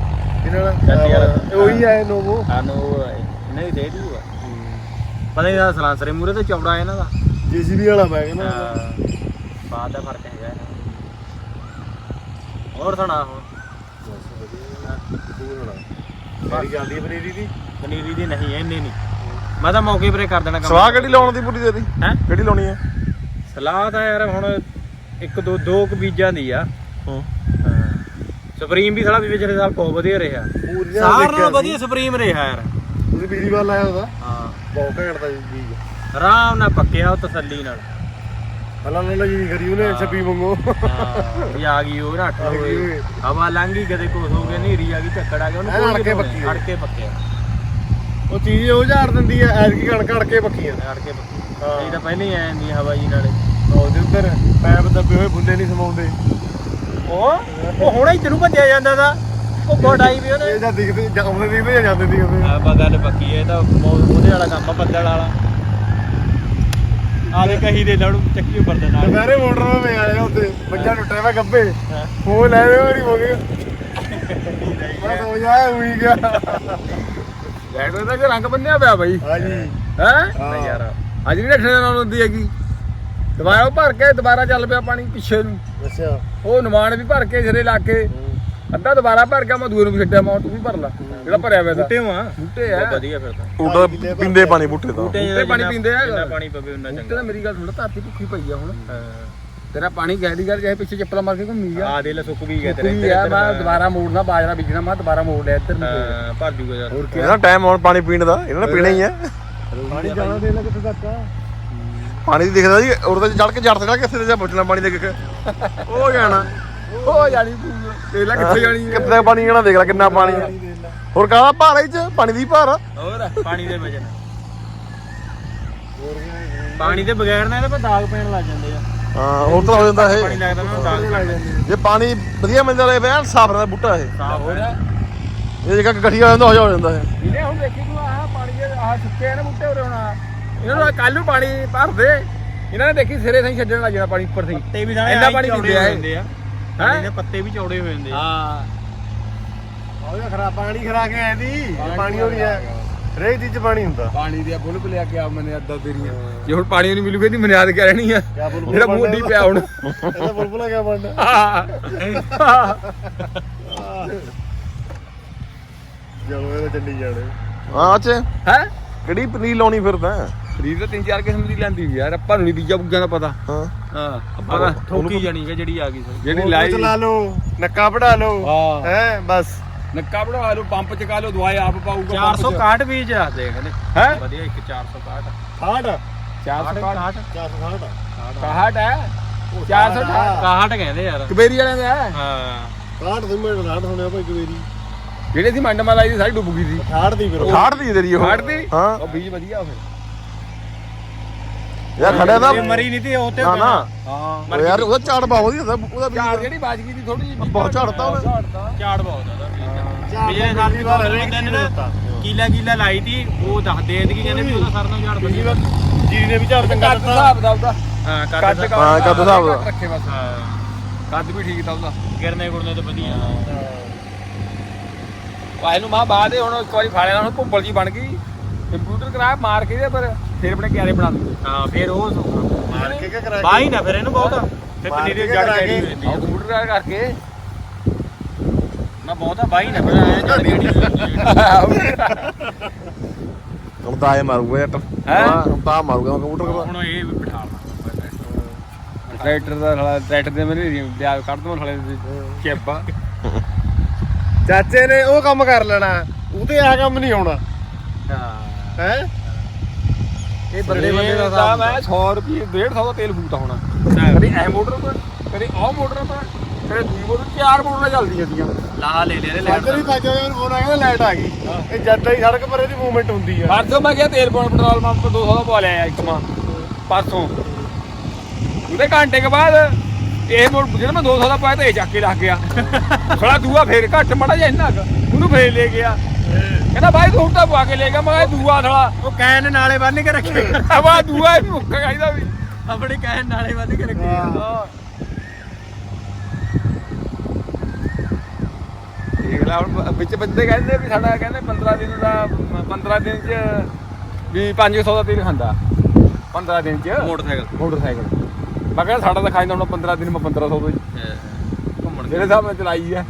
ਇਹਨਾਂ ਚੱਲ ਯਾਰ। ਵਾਲਾ। ਉਹੀ ਹੈ ਨੋਵੋ ਸਾਨੂੰ ਉਹ ਹੈ, ਨਹੀਂ ਰੇੜੀ ਆ। ਪਤਾ ਨਹੀਂ ਇਹਦਾ ਸਲਾਂਸਰੇ ਮੂਰੇ ਤੇ ਚੌੜਾ ਇਹਨਾਂ ਦਾ। ਜੀਸੀਬੀ ਵਾਲਾ ਮੈਂ ਕਹਿੰਦਾ ਹਾਂ, ਬਾਅਦ ਦਾ ਫ਼ਰਕ ਹੈਗਾ ਇਹਨਾਂ ਦਾ। ਹੋਰ ਸੁਣਾ ਹੁਣ। ਬਸ ਵਧੀਆ। ਤੂੰ ਸੁਣਾ। ਤੇਰੀ ਚੱਲਦੀ ਹੈ ਪਨੀਰੀ ਦੀ। ਪਨੀਰੀ ਦੀ ਨਹੀਂ ਇੰਨੀ ਨਹੀਂ। ਮੈਂ ਤਾਂ ਮੌਕੇ ਪਰੇ ਕਰ ਦੇਣਾ ਕੰਮ। ਸਵਾਹ ਕਿਹੜੀ ਲਾਉਣ ਦੀ ਪੂਰੀ ਤੇਰੀ? ਹੈ? ਕਿਹੜੀ ਲਾਉਣੀ ਹੈ ਸਲਾਹ ਤਾਂ ਯਾਰ ਹੁਣ ਇੱਕ ਦੋ ਦੋ ਕੁ ਬੀਜਾਂ ਦੀ ਆ। ਹਾਂ। ਸੁਪਰੀਮ ਵੀ ਸਾਲਾ ਵੀ ਪਿਛਲੇ ਸਾਲ ਬਹੁਤ ਵਧੀਆ ਰਿਹਾ। ਪੂਰੀਆਂ ਸਾਰਿਆਂ ਨਾਲੋਂ। ਵਧੀਆ ਸੁਪਰੀਮ ਰਿਹਾ ਯਾਰ। ਤੁਸੀਂ ਬਿਜਲੀ ਵਾਲਾ ਲਾਇਆ ਉਹਦਾ? ਹਾਂ। ਬਹੁਤ ਘੈਂਟ ਦਾ ਬੀਜ। ਆਰਾਮ ਨਾਲ ਪੱਕਿਆ ਉਹ ਤਸੱਲੀ ਨਾਲ। ਹਲਾ ਲਾਲਾ ਜੀ ਕਰੀ ਉਹਨੇ 26 ਮੰਗੋ ਹਾਂ ਵੀ ਆ ਗਈ ਉਹ ਗਈ ਹੋਏ। ਹਵਾ ਲੰਘੀ ਕਦੇ ਕੁਛ ਹੋ ਗਿਆ ਨੇਰੀ ਆ ਗਈ ਝੱਕੜ ਆ ਗਿਆ ਉਹਨੂੰ ਕੋਈ ਅੜ ਕੇ ਨਹੀਂ। ਪੱਕੀ ਹੋਈ। ਅੜ ਕੇ ਪੱਕਿਆ ਉਹ ਚੀਜ਼ ਉਹ ਝਾੜ ਦਿੰਦੀ ਹੈ ਐਤਕੀ ਕਣਕ ਅੜ ਕੇ ਪੱਕੀਆਂ ਅੜ ਕੇ ਪੱਕੀ। ਹਾਂ। ਨਹੀਂ ਤਾਂ ਪਹਿਲੇ ਹੀ ਆ ਜਾਂਦੀ ਆ ਹਵਾ ਜੀ ਨਾਲੇ ਉਹਦੇ ਉੱਧਰ ਪੈਪ ਦੱਬੇ ਹੋਏ ਬੁੱਲੇ ਨਹੀਂ ਸਮਾਉਂਦੇ। ਉਹ? ਉਹ ਹੁਣੇ ਹੀ ਤੈਨੂੰ ਭੱਜਿਆ ਜਾਂਦਾ ਦਾ। ਉਹ ਗੋਡਾਈ ਵੀ ਉਹਨੇ ਇਹ ਜਾਂ ਦਿਖਦੇ ਜਾਂ ਆਉਂਦੇ ਦਿਖਦੇ ਜਾਂ ਜਾਂਦੇ ਦਿਖਦੇ ਆ ਬਾ ਗੱਲ ਪੱਕੀ ਇਹ ਤਾਂ ਮੌ- ਉਹਦੇ ਵਾਲਾ ਕੰਮ ਆ ਬੱਦਲ ਵਾਲਾ। ਆਲੇ ਕਹੀ ਦੇ ਲੜੂ ਚੱਕੀ ਉੱਪਰ ਦੇ ਨਾਲ। ਦੁਪਹਿਰੇ ਮੋਟਰ ਤੇ ਆਇਆ ਉੱਤੇ ਬੱਜਾ ਟੁੱਟਿਆ ਵਾ ਗੱਬੇ। ਫੋਨ ਲੈ ਰਹੇ ਹੋਰੀ ਹੋ ਗਏ ਮੈਂ ਸੋ ਜਾਇਆ ਹੋਈ ਗਿਆ। ਲੈਟ ਦਾ ਕਿ ਰੰਗ ਬੰਨਿਆ ਪਿਆ ਬਾਈ? ਹਾਂਜੀ। ਹੈ? ਹਾਂ। ਯਾਰ। ਅੱਜ ਨਹੀਂ ਰੱਖਣੇ ਨਾਲ ਹੁੰਦੀ ਹੈਗੀ। ਦੁਬਾਰਾ ਉਹ ਭਰ ਕੇ ਦੁਬਾਰਾ ਚੱਲ ਪਿਆ ਪਾਣੀ ਪਿੱਛੇ ਨੂੰ। ਅੱਛਾ। ਉਹ ਨਿਮਾਣ ਵੀ ਭਰ ਕੇ ਸਿਰੇ ਲਾ ਕੇ। ਅੱਧਾ ਦੁਬਾਰਾ ਭਰ ਕੇ ਮੈਂ ਦੂਏ ਨੂੰ ਵੀ ਛੱਡਿਆ ਮੈਂ ਤੂੰ ਵੀ ਭਰ ਲਾ। ਜਿਹੜਾ ਭਰਿਆ ਹੋਇਆ ਬੂਟੇ ਆ ਬੂਟੇ ਆ। ਵਧੀਆ ਫਿਰ ਤਾਂ। ਬੂਟਾ ਪੀਂਦੇ ਪਾਣੀ ਬੂਟੇ ਦਾ ਬੂਟੇ ਪਾਣੀ ਪੀਂਦੇ ਆ। ਜਿੰਨਾ ਪਾਣੀ ਪਵੇ ਉਹਨਾਂ ਚੰਗਾ। ਮੇਰੀ ਗੱਲ ਸੁਣ ਧਰਤੀ ਭੁੱਖੀ ਪਈ ਆ ਹੁਣ। ਤੇਰਾ ਪਾਣੀ ਦੀ ਗੱਲ ਚਾਹੇ ਪਿੱਛੇ ਚੱਪਲਾਂ ਮਾਰ ਕੇ ਘੁੰਮੀ ਆ। ਆ ਦੇ ਲੈ ਸੁੱਕ ਵੀ ਗਿਆ ਤੇਰੇ ਆ ਮੈਂ ਦੁਬਾਰਾ ਮੋੜਨਾ ਬਾਜਰਾ ਬੀਜਣਾ ਮੈਂ ਦੁਬਾਰਾ ਮੋੜ ਲਿਆ ਇੱਧਰ ਨੂੰ ਹਾਂ ਭਰ ਜੂਗਾ ਯਾਰ। ਹੋਰ ਇਹਦਾ ਟਾਈਮ ਹੁਣ ਪਾਣੀ ਪੀਣ ਦਾ ਇਹਨਾਂ ਨੇ ਪੀਣਾ ਹੀ ਹੈ ਪਾਣੀ ਜਾਣਾ ਦੇ ਲੈ ਕਿੱਥੇ ਤੱਕ ਆ? ਪਾਣੀ ਦੀ ਦਿਖਦਾ ਜੀ ਉਹਦੇ ਤੇ ਚੜ ਕੇ ਜੜ ਤੇ ਕਿੱਥੇ ਤੇ ਜਾ ਪੁੱਛਣਾ ਪਾਣੀ ਦੇ ਕਿੱਥੇ ਉਹ ਜਾਣਾ। ਉਹ ਜਾਣੀ ਤੇ। ਲੈ ਕਿੱਥੇ ਜਾਣੀ ਕਿੱਥੇ ਪਾਣੀ ਜਾਣਾ ਦੇਖ ਲੈ ਕਿੰਨਾ ਪਾਣੀ ਹੈ ਹੋਰ ਕਾਹਦਾ ਭਾਰ ਇਹ ਚ? ਪਾਣੀ ਦੀ ਭਾਰ ਹੋਰ ਪਾਣੀ ਦੇ ਵਜਨ। ਪਾਣੀ ਦੇ ਬਗੈਰ ਨਾ ਇਹਦੇ ਪਰ ਦਾਗ ਪੈਣ ਲੱਗ ਜਾਂਦੇ ਆ। ਹਾਂ ਹੋਰ ਤਾਂ ਹੋ ਜਾਂਦਾ ਪਾਣੀ ਇਹ ਲੱਗਦਾ ਨਾ ਦਾਗ ਲੱਗ ਜਾਂਦੇ ਜੇ ਪਾਣੀ ਵਧੀਆ ਮਿਲਦਾ ਰਹੇ ਬਿਆਨ ਸਾਫ਼ ਰਹਿੰਦਾ ਬੂਟਾ ਇਹ। ਸਾਫ਼ ਹੋ ਰਿਹਾ ਇਹ ਜਗ੍ਹਾ ਗਠੀਆ ਹੋ ਜਾਂਦਾ ਹੋ ਜਾਂਦਾ ਇਹ। ਇਹਨੇ ਹੁਣ ਦੇਖੀ ਤੂੰ ਆਹ ਪਾਣੀ ਦੇ ਆਹ ਸੁੱਕੇ ਆ ਨਾ ਬੂਟੇ ਉਰੇ ਹੋਣਾ। ਇਹਨਾਂ ਨੂੰ ਕੱਲ ਨੂੰ ਪਾਣੀ ਭਰ ਦੇ ਇਹਨਾਂ ਨੇ ਦੇਖੀ ਸਿਰੇ ਥਾਈ ਛੱਡਣ ਲੱਗ ਜਾਣਾ ਪਾਣੀ ਉੱਪਰ ਪੱਤੇ ਵੀ ਇੰਨਾ ਪਾਣੀ ਪੀਂਦੇ ਆ ਇਹ। ਪਾਣੀ ਦੇ ਪੱਤੇ ਵੀ ਚੌੜੇ ਹੋ ਜਾਂਦੇ ਆ। ਹਾਂ। ਉਹਦਾ ਖਰਾ ਪਾਣੀ ਖਰਾ ਕੇ ਆਇਆ ਦੀ ਪਾਣੀ ਹੋ। ਗਿਆ ਰੇਹ ਦੀ ਚ ਪਾਣੀ ਹੁੰਦਾ। ਪਾਣੀ ਦੇ ਬੁੱਲ ਲਿਆ ਕੇ ਆ ਮੈਨੇ ਅੱਧਾ ਤੇਰੀਆਂ ਜੇ ਹੁਣ ਪਾਣੀ ਨਹੀਂ ਮਿਲੂਗਾ ਇਹਦੀ ਮਨਿਆਦ ਕਿਆ ਰਹਿਣੀ ਆ? ਕਿਆ ਬੁਲਬੁਲ ਜਿਹੜਾ ਮੂੰਹ ਡੀ ਪਿਆ ਹੁਣ। ਇਹਦਾ ਬੁਲਬੁਲਾ ਕਿਆ ਬਣਦਾ? ਚਲੋ ਇਹ ਤਾਂ ਚੱਲੀ ਜਾਣੇ। ਹਾਂ ਚ ਹੈ? ਕਿਹੜੀ ਪਨੀਰ ਲਾਉਣੀ ਫਿਰ ਤਾਂ ਫਰੀਦ ਤਾਂ ਤਿੰਨ ਚਾਰ ਕਿਸਮ ਦੀ ਲੈਂਦੀ ਵੀ ਯਾਰ ਆਪਾਂ ਨੂੰ ਨਹੀਂ ਬੀਜਾ ਬੁੱਗਿਆਂ ਦਾ ਪਤਾ। ਹਾਂ। ਹਾਂ ਆਪਾਂ ਤਾਂ ਠੋਕੀ ਜਾਣੀ ਹੈ ਜਿਹੜੀ ਆ ਗਈ ਸਰ। ਜਿਹੜੀ ਲਾਈ ਚਲਾ ਲਓ ਨੱਕਾ ਵੜਾ ਲਓ। ਹਾਂ। ਹੈ ਬਸ। ਨੱਕਾ ਬੜਾ ਲਓ ਪੰਪ ਚਕਾ ਲਓ ਦਵਾਈ ਆਪ ਪਾਊਗਾ 461 ਬੀਜ ਰੱਖਦੇ ਕਹਿੰਦੇ ਹੈ? ਵਧੀਆ ਇੱਕ 461 60 461 460 61 ਹੈ? 461 ਕਹਿੰਦੇ ਯਾਰ। ਕਬੇਰੀ ਵਾਲਿਆਂ ਦਾ ਹੈ? ਹਾਂ। 60 ਦੀ ਮਿੰਟ 60 ਹੋਣੇ ਭਾਈ ਕਵੇਰੀ ਜਿਹੜੇ ਸੀ ਮੰਡ ਮਾ ਲਾਈ ਦੀ ਸਾਰੀ ਡੁੱਬ ਗਈ ਸੀ। 60 ਦੀ ਫਿਰ। ਉਹ। ਖਾੜ ਦੀ ਤੇਰੀ ਉਹ। ਖਾੜ ਦੀ? ਹਾਂ। ਉਹ ਬੀਜ ਵਧੀਆ ਉਹ ਯਾਰ ਖੜਿਆ ਤਾਂ। ਮਰੀ ਨਹੀਂ ਤੇ ਉਹ ਤੇ ਨਾ ਨਾ। ਹਾਂ। ਉਹ ਯਾਰ ਉਹਦਾ ਝਾੜ ਬਹੁਤ ਵਧੀਆ ਹੁੰਦਾ ਉਹਦਾ ਝਾੜ ਜਿਹੜੀ ਬਾਜ ਗਈ ਸੀ ਥੋੜੀ ਜਿਹੀ ਬਹੁਤ ਝਾੜਤਾ ਉਹਨੇ। ਝਾੜ ਬਹੁਤ ਉਹਦਾ ਝਾੜ ਪਿਛਲੇ ਸਾਲ ਪਿਛਲੀ ਵਾਰ ਹਰੇਕ ਨੇ ਨਾ ਦਿੱਤਾ। ਕੀਲਾ ਕੀਲਾ ਲਾਈ ਤੀ ਉਹ ਦੱਸ ਦੇ ਕਿ ਕਹਿੰਦੇ ਵੀ ਉਹਦਾ ਸਰ ਨਾਲ ਝਾੜ ਵਧੀਆ ਜੀਰੀ ਨੇ ਵੀ ਝਾੜ ਚੰਗਾ ਕੱਦ ਦਿੱਤਾ ਹਿਸਾਬ ਦਾ ਉਹਦਾ। ਹਾਂ ਕੱਦ ਹਾਂ, ਕੱਦ ਹਿਸਾਬ। ਦਾ। ਰੱਖੇ ਬਸ। ਹਾਂ। ਕੱਦ ਵੀ ਠੀਕ ਤਾਂ ਉਹਦਾ। ਗਿਰਨੇ ਗੁਰਨੇ ਤੇ ਵਧੀਆ। ਵਾਹ ਨੂੰ ਮਾ ਬਾਅਦ ਹੁਣ ਇੱਕ ਵਾਰੀ ਫਾੜਿਆ ਹੁਣ ਭੁੱਬਲ ਜੀ ਬਣ ਗਈ। ਕੰਪਿਊਟਰ ਕਰਾ ਮਾਰ ਕੇ ਦੇ ਪਰ। ਫਿਰ ਆਪਣੇ ਕਿਆਰੇ ਬਣਾ ਦੂੰਗੇ ਹਾਂ ਫਿਰ ਉਹ ਸੌਖਾ। ਮਾਰ ਕੇ ਕਿਆ ਕਰਾ ਬਾਈ ਨਾ ਫਿਰ ਇਹਨੂੰ ਬਹੁਤ ਫਿਰ ਮਾਰ ਪਨੀਰੀ ਕੇ ਜੜ ਕਰਾ ਕੇ। ਕੇ। ਆ ਕੰਪਿਊਟਰ ਕਰਕੇ। ਮੈਂ ਬਹੁਤ ਆ ਬਾਈ ਨਾ ਫਿਰ ਐ ਜੜ ਹੁਣ ਤਾਂ ਆਏ ਮਾਰੂਗਾ ਜੱਟ। ਹੈਂ? ਹਾਂ ਹੁਣ ਤਾਂ ਮਾਰੂਗਾ ਕੰਪਿਊਟਰ ਕੋਲ। ਹੁਣ ਇਹ ਵੀ ਬਿਠਾ ਟਰੈਕਟਰ ਦਾ ਸਾਲਾ ਟਰੈਕਟਰ ਦੇ ਮੇਰੇ ਦਿਆ ਕੱਢ ਦਵਾਂ ਸਾਲੇ ਚੇਪਾ। ਚਾਚੇ ਨੇ ਉਹ ਕੰਮ ਕਰ ਲੈਣਾ ਉਹਤੇ ਆ ਕੰਮ ਨਹੀਂ ਆਉਣਾ। ਹਾਂ। ਹੈ? ਇਹ ਬਰੜੇ ਬੰਦੇ ਦਾ ਤਾਂ ਮੈਂ 100 ਰੁਪਏ 150 ਦਾ ਤੇਲ ਫੂਕਦਾ ਹੋਣਾ। ਕਦੇ ਐ ਮੋਟਰ ਪਰ ਕਦੇ ਆਹ ਮੋਟਰ ਪਰ ਕਦੇ ਦੂਜੀ ਮੋਟਰ ਚਾਰ ਮੋਟਰਾਂ ਚੱਲਦੀਆਂ ਸੀਗੀਆਂ। ਲਾ ਲੈ ਲੈ ਸਾਜਰੀ ਪਾਜਾ ਮੈਨੂੰ ਫੋਨ ਆਇਆ ਲਾਈਟ ਆ ਗਈ। ਇਹ ਜਦ ਹੀ ਸੜਕ ਪਰ ਇਹਦੀ ਮੂਵਮੈਂਟ ਹੁੰਦੀ ਆ। ਪਰਸੋਂ ਮੈਂ ਗਿਆ ਤੇਲ ਪਾਉਣ ਪੈਟਰੋਲ ਪੰਪ ਤੋਂ 200 ਦਾ ਪਵਾ ਲਿਆ ਇੱਕ ਮਾਂ। ਪਰਸੋਂ। ਉਹਦੇ ਘੰਟੇ ਕੇ ਬਾਅਦ ਇਹ ਮੋੜ ਜਿਹੜਾ ਮੈਂ 200 ਦਾ ਪਾਇਆ ਤੇ ਇਹ ਚੱਕ ਕੇ ਲੱਗ ਗਿਆ। ਥੋੜਾ ਦੂਆ ਫੇਰ ਘੱਟ ਮੜਾ ਜਿਹਾ ਇੰਨਾ ਕੁ। ਉਹਨੂੰ ਫੇਰ ਲੈ ਗਿਆ। ਕਹਿੰਦਾ ਭਾਈ ਤੂੰ ਤਾਂ ਪਵਾ ਕੇ ਲੈ ਗਿਆ। ਮੈਂ ਕਿਹਾ ਦੂਆ ਥੋੜਾ ਉਹ ਕੈਨ ਨਾਲੇ ਬੰਨ ਕੇ ਰੱਖੇ। ਵਾ ਦੂਆ ਵੀ ਮੁੱਕ ਗਾਈਦਾ ਵੀ। ਆਪਣੇ ਕੈਨ ਨਾਲੇ ਬੰਨ ਕੇ ਰੱਖੇ। ਹੁਣ ਵਿੱਚ ਬੰਦੇ ਕਹਿੰਦੇ ਵੀ ਸਾਡਾ ਕਹਿੰਦੇ 15 ਦਿਨ ਦਾ 15 ਦਿਨ ਚ ਵੀ 500 ਦਾ ਤੇਲ ਖਾਂਦਾ। 15 ਦਿਨ ਚ। ਮੋਟਰਸਾਈਕਲ। ਮੋਟਰਸਾਈਕਲ। ਮੈਂ ਕਹਿੰਦਾ ਸਾਡਾ ਤਾਂ ਖਾਂਦਾ ਹੁਣ 15 ਦਿਨ ਮੈਂ 1500 ਦਾ ਹੀ। ਘੁੰਮਣ ਜਿਹੜੇ ਚਲਾਈ ਆ।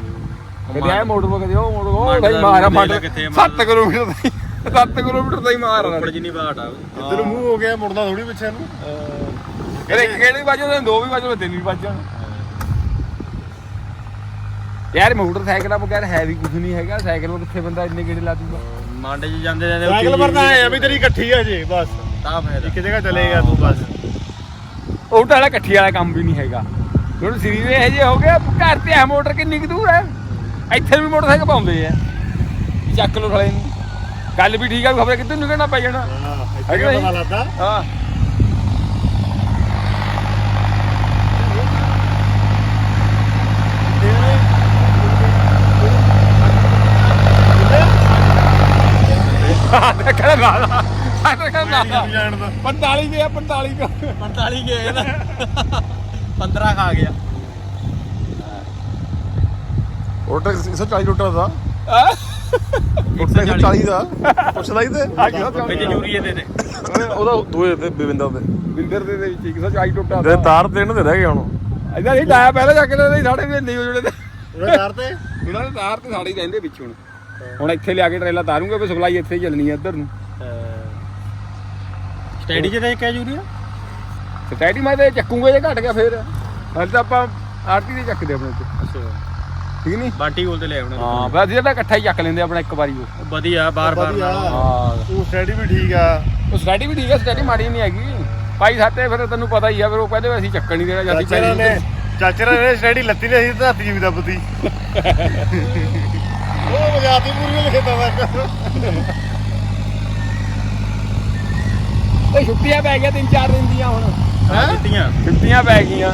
ਕਦੇ ਆਏ ਮੋਟਰ ਕੋ ਕਦੇ ਉਹ ਮੋਟਰ ਕੋ ਦਾ ਮਾਰਾ ਕਿੱਥੇ 7 ਕਿਲੋਮੀਟਰ ਦਾ 7 ਕਿਲੋਮੀਟਰ ਦਾ ਹੀ ਮਾਰ ਉੱਪਰ ਜਿੰਨੀ ਬਾਟ ਆ ਇੱਧਰ ਮੂੰਹ ਹੋ ਗਿਆ ਮੁੜਦਾ ਥੋੜੀ ਪਿੱਛੇ ਨੂੰ। ਇਹਦੇ ਇੱਕ ਗੇੜ ਵੀ ਵੱਜ ਦੋ ਵੀ ਵੱਜ ਤਿੰਨ ਵੀ ਵੱਜ ਜਾਣ। ਯਾਰ ਮੋਟਰਸਾਈਕਲ ਆ ਬਗੈਰ ਹੈ ਵੀ ਕੁਝ ਨਹੀਂ ਹੈਗਾ ਸਾਈਕਲ ਕਿੱਥੇ ਬੰਦਾ ਇੰਨੇ ਗੇੜੇ ਲਾ ਦੂਗਾ? ਮੰਡ 'ਚ ਜਾਂਦੇ ਜਾਂਦੇ ਸਾਈਕਲ ਪਰ ਤਾਂ ਆਇਆ ਵੀ ਤੇਰੀ ਇਕੱਠੀ ਆ ਜੇ ਬਸ। ਤਾਂ ਫਾਇਦਾ। ਇੱਕ ਜਗ੍ਹਾ ਚਲੇਗਾ ਤੂੰ ਬਸ। ਉਹ ਵਾਲਾ ਇਕੱਠੀ ਵਾਲਾ ਕੰਮ ਵੀ ਨਹੀਂ ਹੈਗਾ। ਹੁਣ ਸਰੀਰ ਇਹ ਜੇ ਹੋ ਗਿਆ ਘਰ ਤੇ ਹੈ ਮੋਟਰ ਕਿੰਨੀ ਕੁ ਦੂਰ ਹੈ? ਇੱਥੇ ਵੀ ਮੋਟਰਸਾਈਕਲ ਪਾਉਂਦੇ ਆ। ਵੀ ਚੱਕ ਲੋ ਥਲੇ ਨੂੰ। ਗੱਲ ਵੀ ਠੀਕ ਆ ਖਬਰ ਕਿੱਧਰ ਨੂੰ ਕਹਿਣਾ ਪੈ ਜਾਣਾ। ਹਾਂ ਹੈਗਾ ਇੱਥੇ? ਪਤਾ ਲੱਗਦਾ? ਹਾਂ। ਦੇਖਣਾ ਨਾ ਦੇਖਣਾ ਨਾ ਜਾਣ ਦਾ। 45 ਦੇ ਆ 45 ਦਾ 45 ਗਏ ਨਾ। 15 ਖਾ ਗਿਆ। ਉਹਟਾ 140 ਟੁੱਟਾ ਦਾ। ਹਾਂ? ਉਹਟਾ 140 ਦਾ। ਪੁੱਛਦਾ ਹੀ ਤੇ ਆ ਗਿਆ ਵਿੱਚ ਯੂਰੀਏ ਦੇ ਨੇ ਉਹਦਾ ਦੋਏ ਤੇ ਬਿੰਦਰ ਦੇ। ਬਿੰਦਰ ਦੇ ਦੇ ਵਿੱਚ 140 ਟੁੱਟਾ ਦੇ। ਤਾਰ ਤਿੰਨ ਦੇ ਰਹਿ ਗਏ ਹੁਣ। ਇਦਾਂ ਨਹੀਂ ਡਾਇਆ ਪਹਿਲਾਂ ਜਾ ਕੇ ਤੇ ਸਾਡੇ ਵੀ ਨਹੀਂ ਜੁੜੇ ਤੇ। ਉਹਨੇ ਤਾਰ ਤੇ? ਉਹਨਾਂ ਦੇ ਤਾਰ ਤੇ ਸਾਡੇ ਹੀ ਰਹਿੰਦੇ ਵਿੱਚ ਹੁਣ। ਹੁਣ ਇੱਥੇ ਲਿਆ ਕੇ ਟਰੇਲਾ ਤਾਰੂਗੇ ਵੀ ਸਪਲਾਈ ਇੱਥੇ ਹੀ ਚੱਲਣੀ ਹੈ ਇੱਧਰ ਨੂੰ। ਸਟੈਡੀ 'ਚ ਦੇ ਕੇ ਯੂਰੀਆ? ਸਟੈਡੀ ਮੈਂ ਤੇ ਚੱਕੂਗੇ ਜੇ ਘਟ ਗਿਆ ਫੇਰ। ਹਲ ਤਾਂ ਆਪਾਂ ਆਰਤੀ ਦੇ ਚੱਕਦੇ ਆਪਣੇ ਤੇ ਅੱਛਾ। ਠੀਕ ਨਹੀਂ? ਬਾਟੀ ਕੋਲ ਤੇ ਲੈ ਆਉਣੇ ਹਾਂ ਬਸ ਤਾਂ ਇਕੱਠਾ ਹੀ ਚੱਕ ਲੈਂਦੇ ਆਪਣਾ ਇੱਕ ਵਾਰੀ ਉਹ। ਉਹ ਵਧੀਆ ਬਾਰ ਬਾਰ ਵਧੀਆ। ਹਾਂ। ਤੂੰ ਸਟੱਡੀ ਵੀ ਠੀਕ ਆ। ਉਹ ਸਟੈਡੀ ਵੀ ਠੀਕ ਹੈ ਸਟੈਡੀ ਮਾੜੀ ਨਹੀਂ ਹੈਗੀ। ਭਾਈ ਸਾਤੇ ਫਿਰ ਤੈਨੂੰ ਪਤਾ ਹੀ ਆ ਫਿਰ ਉਹ ਕਹਿੰਦੇ ਵੀ ਅਸੀਂ ਚੱਕਣ ਨਹੀਂ ਦੇਣਾ ਜਾਂ ਅਸੀਂ ਚਾਚੇ ਨੇ ਚਾਚੇ ਨੇ ਸਟੱਡੀ ਲੱਤੀ ਨਹੀਂ ਸੀ ਤਾਂ ਹੱਥ ਜੀ ਦੱਬਦੀ ਉਹ ਮਜਾਤੀ ਪੂਰੀ ਲਿਖੇ ਤਾਂ ਤੇ ਛੁੱਟੀਆਂ ਪੈ ਗਿਆ ਤਿੰਨ ਚਾਰ ਦਿਨ ਦੀਆਂ ਹੁਣ। ਹਾਂ ਦਿੱਤੀਆਂ ਛੁੱਟੀਆਂ ਪੈ ਗਈਆਂ।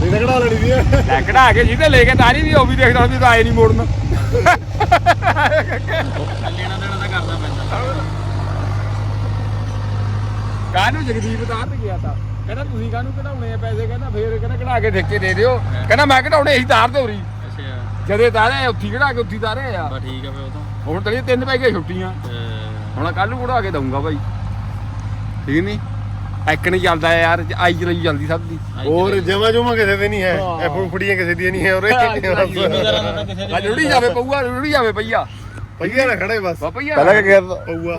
ਨਹੀਂ ਰਗੜਾ ਲੜੀ ਦੀ ਆ। ਲੈ ਕਢਾ ਕੇ ਜਿਹਦੇ ਲੈ ਕੇ ਤਾਰੀ ਵੀ ਉਹ ਵੀ ਦੇਖਦਾ ਵੀ ਤਾਂ ਆਏ ਨਹੀਂ ਮੋੜਨ। ਲੈਣਾ ਦੇਣਾ ਤਾਂ ਕਰਨਾ ਪੈਂਦਾ ਕਾਹਨੂੰ ਜਗਦੀਪ ਤੇ ਗਿਆ ਤਾਂ? ਕਹਿੰਦਾ ਤੁਸੀਂ ਕਾਹਨੂੰ ਕਢਾਉਣੇ ਆ ਪੈਸੇ? ਕਹਿੰਦਾ ਫੇਰ ਕਹਿੰਦਾ ਕਢਾ ਕੇ ਠੇਕੇ ਦੇ ਦਿਓ। ਕਹਿੰਦਾ ਮੈਂ ਕਢਾਉਣੇ ਅਸੀਂ ਤਾਰ ਤੇ ਹੋਰੀ ਅੱਛਾ ਜਦੇ ਤਾਰੇ ਉੱਥੀ ਕਢਾ ਕੇ ਉੱਥੀ ਤਾਰੇ ਆ ਬਸ ਠੀਕ ਆ ਫੇ ਉਹ ਤਾਂ। ਹੁਣ ਤੇਰੀ ਤਿੰਨ ਪੈ ਗਏ ਛੁੱਟੀਆਂ। ਹੁਣ ਕੱਲ ਨੂੰ ਕਢਾ ਕੇ ਦਊਂਗਾ ਭਾਈ ਠੀਕ ਨਹੀਂ ਇੱਕ ਨਹੀਂ ਚੱਲਦਾ ਯਾਰ ਆਈ ਚਲਾਈ ਜਾਂਦੀ ਸਭ ਦੀ। ਹੋਰ ਜਮਾ ਜੁਮਾ ਕਿਸੇ ਦੇ ਨਹੀਂ ਹੈ। ਇਹ ਫੁੱਫੜੀਆਂ ਕਿਸੇ ਦੀਆਂ ਨਹੀਂ ਹੈ ਦਾ ਤਾਂ ਕਿਸੇ ਆ ਰੁੜੀ ਜਾਵੇ ਪਊਆ ਰੁੜੀ ਜਾਵੇ ਪਈਆ। ਪਈਆ ਨਾ ਖੜੇ ਬਸ। ਪਈਆ। ਪਹਿਲਾਂ ਕੀ ਪਊਆ।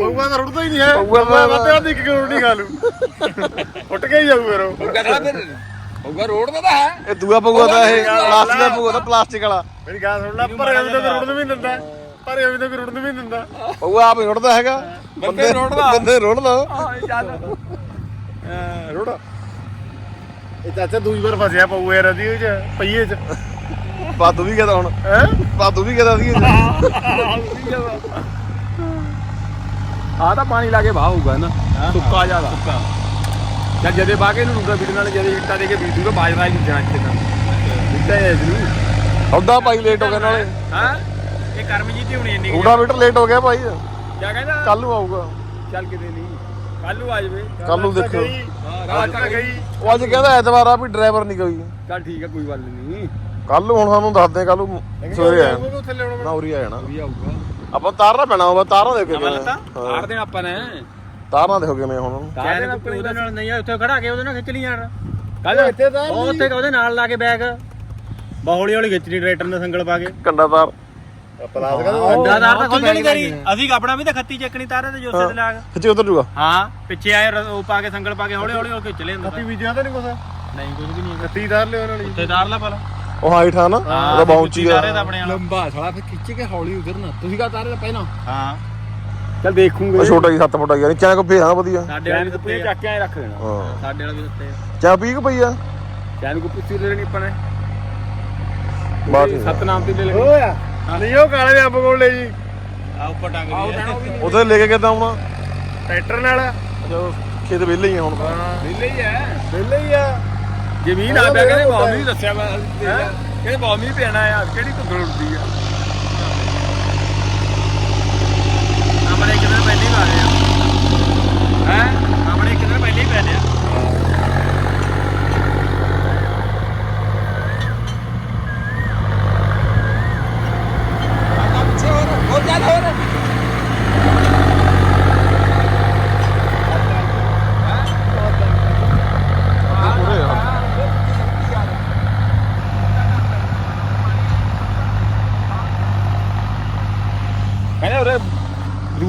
ਪਊਆ ਤਾਂ ਰੁੜਦਾ ਹੀ ਨਹੀਂ ਹੈ। ਪਊਆ ਤਾਂ- ਮੈਂ ਤਾਂ ਅੱਧੀ ਕਿਲੋ ਰੋਟੀ ਖਾ ਲੂ ਉੱਟ ਕੇ ਹੀ ਜਾਊ ਫਿਰ ਉਹ। ਪਊਆ ਖੜਾ ਫਿਰ। ਪਊਆ ਰੋਡ ਦਾ ਤਾਂ ਹੈ। ਇਹ ਦੂਆ ਪਊਆ ਦਾ ਇਹ ਪਲਾਸਟਿਕ ਦਾ ਪਊਆ ਦਾ ਪਲਾਸਟਿਕ ਵਾਲਾ। ਮੇਰੀ ਗੱਲ ਸੁਣ ਲੈ ਪਰ ਐਵੇਂ ਤਾਂ ਰੁੜਨ ਵੀ ਨਹੀਂ ਦਿੰਦਾ। ਪਰ ਐਵੇਂ ਤਾਂ ਰੁੜਨ ਵੀ ਨਹੀਂ ਦਿੰਦਾ। ਪਊਆ ਆਪ ਹੀ ਰੁੜਦਾ ਹੈਗਾ। ਬੰਦੇ ਰੁੜਦਾ। ਬੰਦੇ ਰੁੜਦਾ। ਹਾਂ ਚੱਲ। ਰੁੜ। ਇਹ ਚਾਚਾ ਦੂਜੀ ਵਾਰ ਫਸਿਆ ਪਊਆ ਰਦੀ ਉਹ ਚ ਪਈਏ ਚ। ਬਾਦੂ ਵੀ ਕਹਦਾ ਹੁਣ। ਹੈ? ਬਾਦੂ ਵੀ ਕਹਦਾ ਸੀ ਆ ਤਾਂ ਪਾਣੀ ਲਾ ਕੇ ਵਾਹ ਹੋਊਗਾ ਨਾ। ਸੁੱਕਾ ਜ਼ਿਆਦਾ। ਸੁੱਕਾ। ਜਦ ਜਦੇ ਬਾਹ ਕੇ ਇਹਨੂੰ ਰੂਗਾ ਬੀਟ ਨਾਲ ਜਦੇ ਇੱਟਾਂ ਦੇ ਕੇ ਬੀਟ ਦੂਗਾ ਬਾਜਰਾ ਹੀ ਜਾਣਾ ਇੱਥੇ ਤਾਂ। ਇੱਟਾਂ ਹੈ ਜਰੂਰ ਉਹਦਾ ਭਾਈ ਲੇਟ ਹੋ ਗਿਆ ਨਾਲੇ। ਹਾਂ? ਇਹ ਕਰਮਜੀਤ ਹੀ ਹੋਣੀ ਇੰਨੀ ਰੂਡਾ ਮੀਟਰ ਲੇਟ ਹੋ ਗਿਆ ਭਾਈ। ਕਿਆ ਕਹਿੰਦਾ? ਕੱਲ ਨੂੰ ਆਊਗਾ। ਚੱਲ ਕਿਤੇ ਨਹੀਂ। ਕੱਲ ਨੂੰ ਆ ਜਾਵੇ। ਕੱਲ ਨੂੰ ਦੇਖੋ ਹਾਂ ਰਾਤ ਤੱਕ ਗਈ। ਉਹ ਅੱਜ ਕਹਿੰਦਾ ਐਤਵਾਰ ਆ ਵੀ ਡਰਾਈਵਰ ਨਹੀਂ ਕੋਈ। ਚੱਲ ਠੀਕ ਆ ਕੋਈ ਗੱਲ ਨਹੀਂ। ਕੱਲ ਨੂੰ ਹੁਣ ਸਾਨੂੰ ਦੱਸਦੇ ਕੱਲ ਨੂੰ ਸਵੇਰੇ ਆ ਉੱਥੇ ਲਿਆਉਣਾ ਨਾ ਉਰੀ ਆ ਜਾਣਾ। ਵੀ ਆਊਗਾ। ਆਪਾਂ ਤਾਰਨਾ ਪੈਣਾ ਉਹ ਤਾਰਾਂ ਦੇ ਕੇ ਨਵਾਂ ਲੱਤਾ? ਆਰ ਦੇਣਾ ਆਪਾਂ ਨੇ। ਤਾਰਾਂ ਦੇ ਹੋ ਗਏ ਮੈਂ ਹੁਣ ਤਾਰ ਦੇਣਾ ਕਹਿੰਦੇ ਉਹਦੇ ਨਾਲ ਨਹੀਂ ਆ ਉੱਥੇ ਖੜਾ ਕੇ ਉਹਦੇ ਨਾਲ ਖਿੱਚ ਲਈ ਯਾਰ। ਕੱਲ ਇੱਥੇ ਤਾਂ ਉਹ ਉੱਥੇ ਉਹਦੇ ਨਾਲ ਲਾ ਕੇ ਬੈਗ। ਬਾਹੌਲੀ ਹੌਲੀ ਖਿੱਚਣੀ ਟਰੈਕਟਰ ਨਾਲ ਸੰਗਲ ਪਾ ਕੇ। ਕੰਡਾ ਤਾਰ। ਪਲਾਸ ਕਹਿੰਦਾ ਅੱਡਾ ਤਾਰ ਤਾਂ ਖੁੱਲ ਜਾਣੀ ਤੇਰੀ ਅਸੀਂ ਆਪਣਾ ਵੀ ਤਾਂ ਖੱਤੀ ਚੱਕਣੀ ਤਾਰੇ ਤੇ ਜੋਸੇ ਤੇ ਲਾ ਕੇ ਖਿੱਚੇ ਉਧਰ ਜੂਗਾ ਹਾਂ ਪਿੱਛੇ ਆਏ ਰ- ਉਹ ਪਾ ਕੇ ਸੰਗਲ ਪਾ ਕੇ ਹੌਲੀ ਹੌਲੀ ਉਹ ਖਿੱਚ ਲੈਂਦਾ ਕੱਤੀ ਬੀਜਿਆ ਤਾਂ ਨਹੀਂ ਕੁਛ? ਨਹੀਂ ਕੁਝ ਵੀ ਨਹੀਂ ਹੈਗਾ। ਕੱਤੀ ਦਾਰ ਲਿਓ ਨਾਲ ਉੱਥੇ ਤਾਰ ਲਾ ਪਹਿਲਾਂ। ਉਹ ਹਾਈਟ ਆ ਨਾ ਉਹਦਾ ਬਾਉਂਚੀ ਆ। ਤਾਰੇ ਦਾ ਆਪਣੇ ਵਾਲਾ। ਲੰਬਾ ਸਾਲਾ ਫਿਰ ਖਿੱਚ ਕੇ ਹੌਲੀ ਉਧਰਨਾ। ਤੁਸੀਂ ਕਾ ਤਾਰੇ ਦਾ ਪਹਿਲਾਂ। ਹਾਂ। ਚੱਲ ਦੇਖੂਗੇ। ਉਹ ਛੋਟਾ ਜੀ 7 ਫੁੱਟ ਆ ਯਾਰ ਚਾਹ ਕੋ ਫੇਰ ਆ ਵਧੀਆ। ਸਾਡੇ ਵਾਲੀ ਚੈਨ ਵੀ ਕੁੱਪੀ ਦਿੱਤੇ ਆ। ਚੱਕ ਕੇ ਐਂ ਰੱਖ ਦੇਣਾ। ਹਾਂ। ਸਾਡੇ ਵਾਲਾ ਵੀ ਦਿੱਤੇ ਆ। ਚਾਹ ਪੀ ਕੇ ਪਈ ਆ। ਚੈਨ ਕੁੱਪੀ ਸੀ ਲੈਣੀ ਆਪਾਂ ਨੇ। ਬਾਅਦ ਚ। ਸਤਨਾਮ ਤੇ ਲੈ ਲੈਣੀ ਹੋਇਆ ਨਹੀਂ ਉਹ ਕਾਲੇ ਦੇ ਅੰਬ ਕੋਲ ਲੈ ਜੀ। ਆ ਉੱਪਰ ਟੰਗ ਨਹੀਂ ਉਧਰ ਲੈ ਕੇ ਕਿੱਦਾਂ ਆਉਣਾ? ਟਰੈਕਟਰ ਨਾਲ। ਜਦੋਂ ਖੇਤ ਵਿਹਲੇ ਹੀ ਆ ਹੁਣ ਵਿਹਲੇ ਹੀ ਹੈ ਵਿਹਲੇ ਹੀ ਆ। ਜ਼ਮੀਨ ਆ ਪਿਆ ਕਹਿੰਦੇ ਬਹੁਤ ਨਹੀਂ ਦੱਸਿਆ ਮੈਂ ਕਹਿੰਦੇ ਬਹੁਤ ਨਹੀਂ ਪੈਣਾ ਯਾਰ ਕਿਹੜੀ ਧੁੰਦ ਉੱਡਦੀ ਆ। ਆਪਣੇ ਇੱਕ ਦਿਨ ਪਹਿਲੇ ਰਹੇ ਆ। ਹੈ ਆਪਣੇ ਇੱਕ ਦਿਨ ਪਹਿਲੇ ਹੀ ਪੈ ਲਿਆ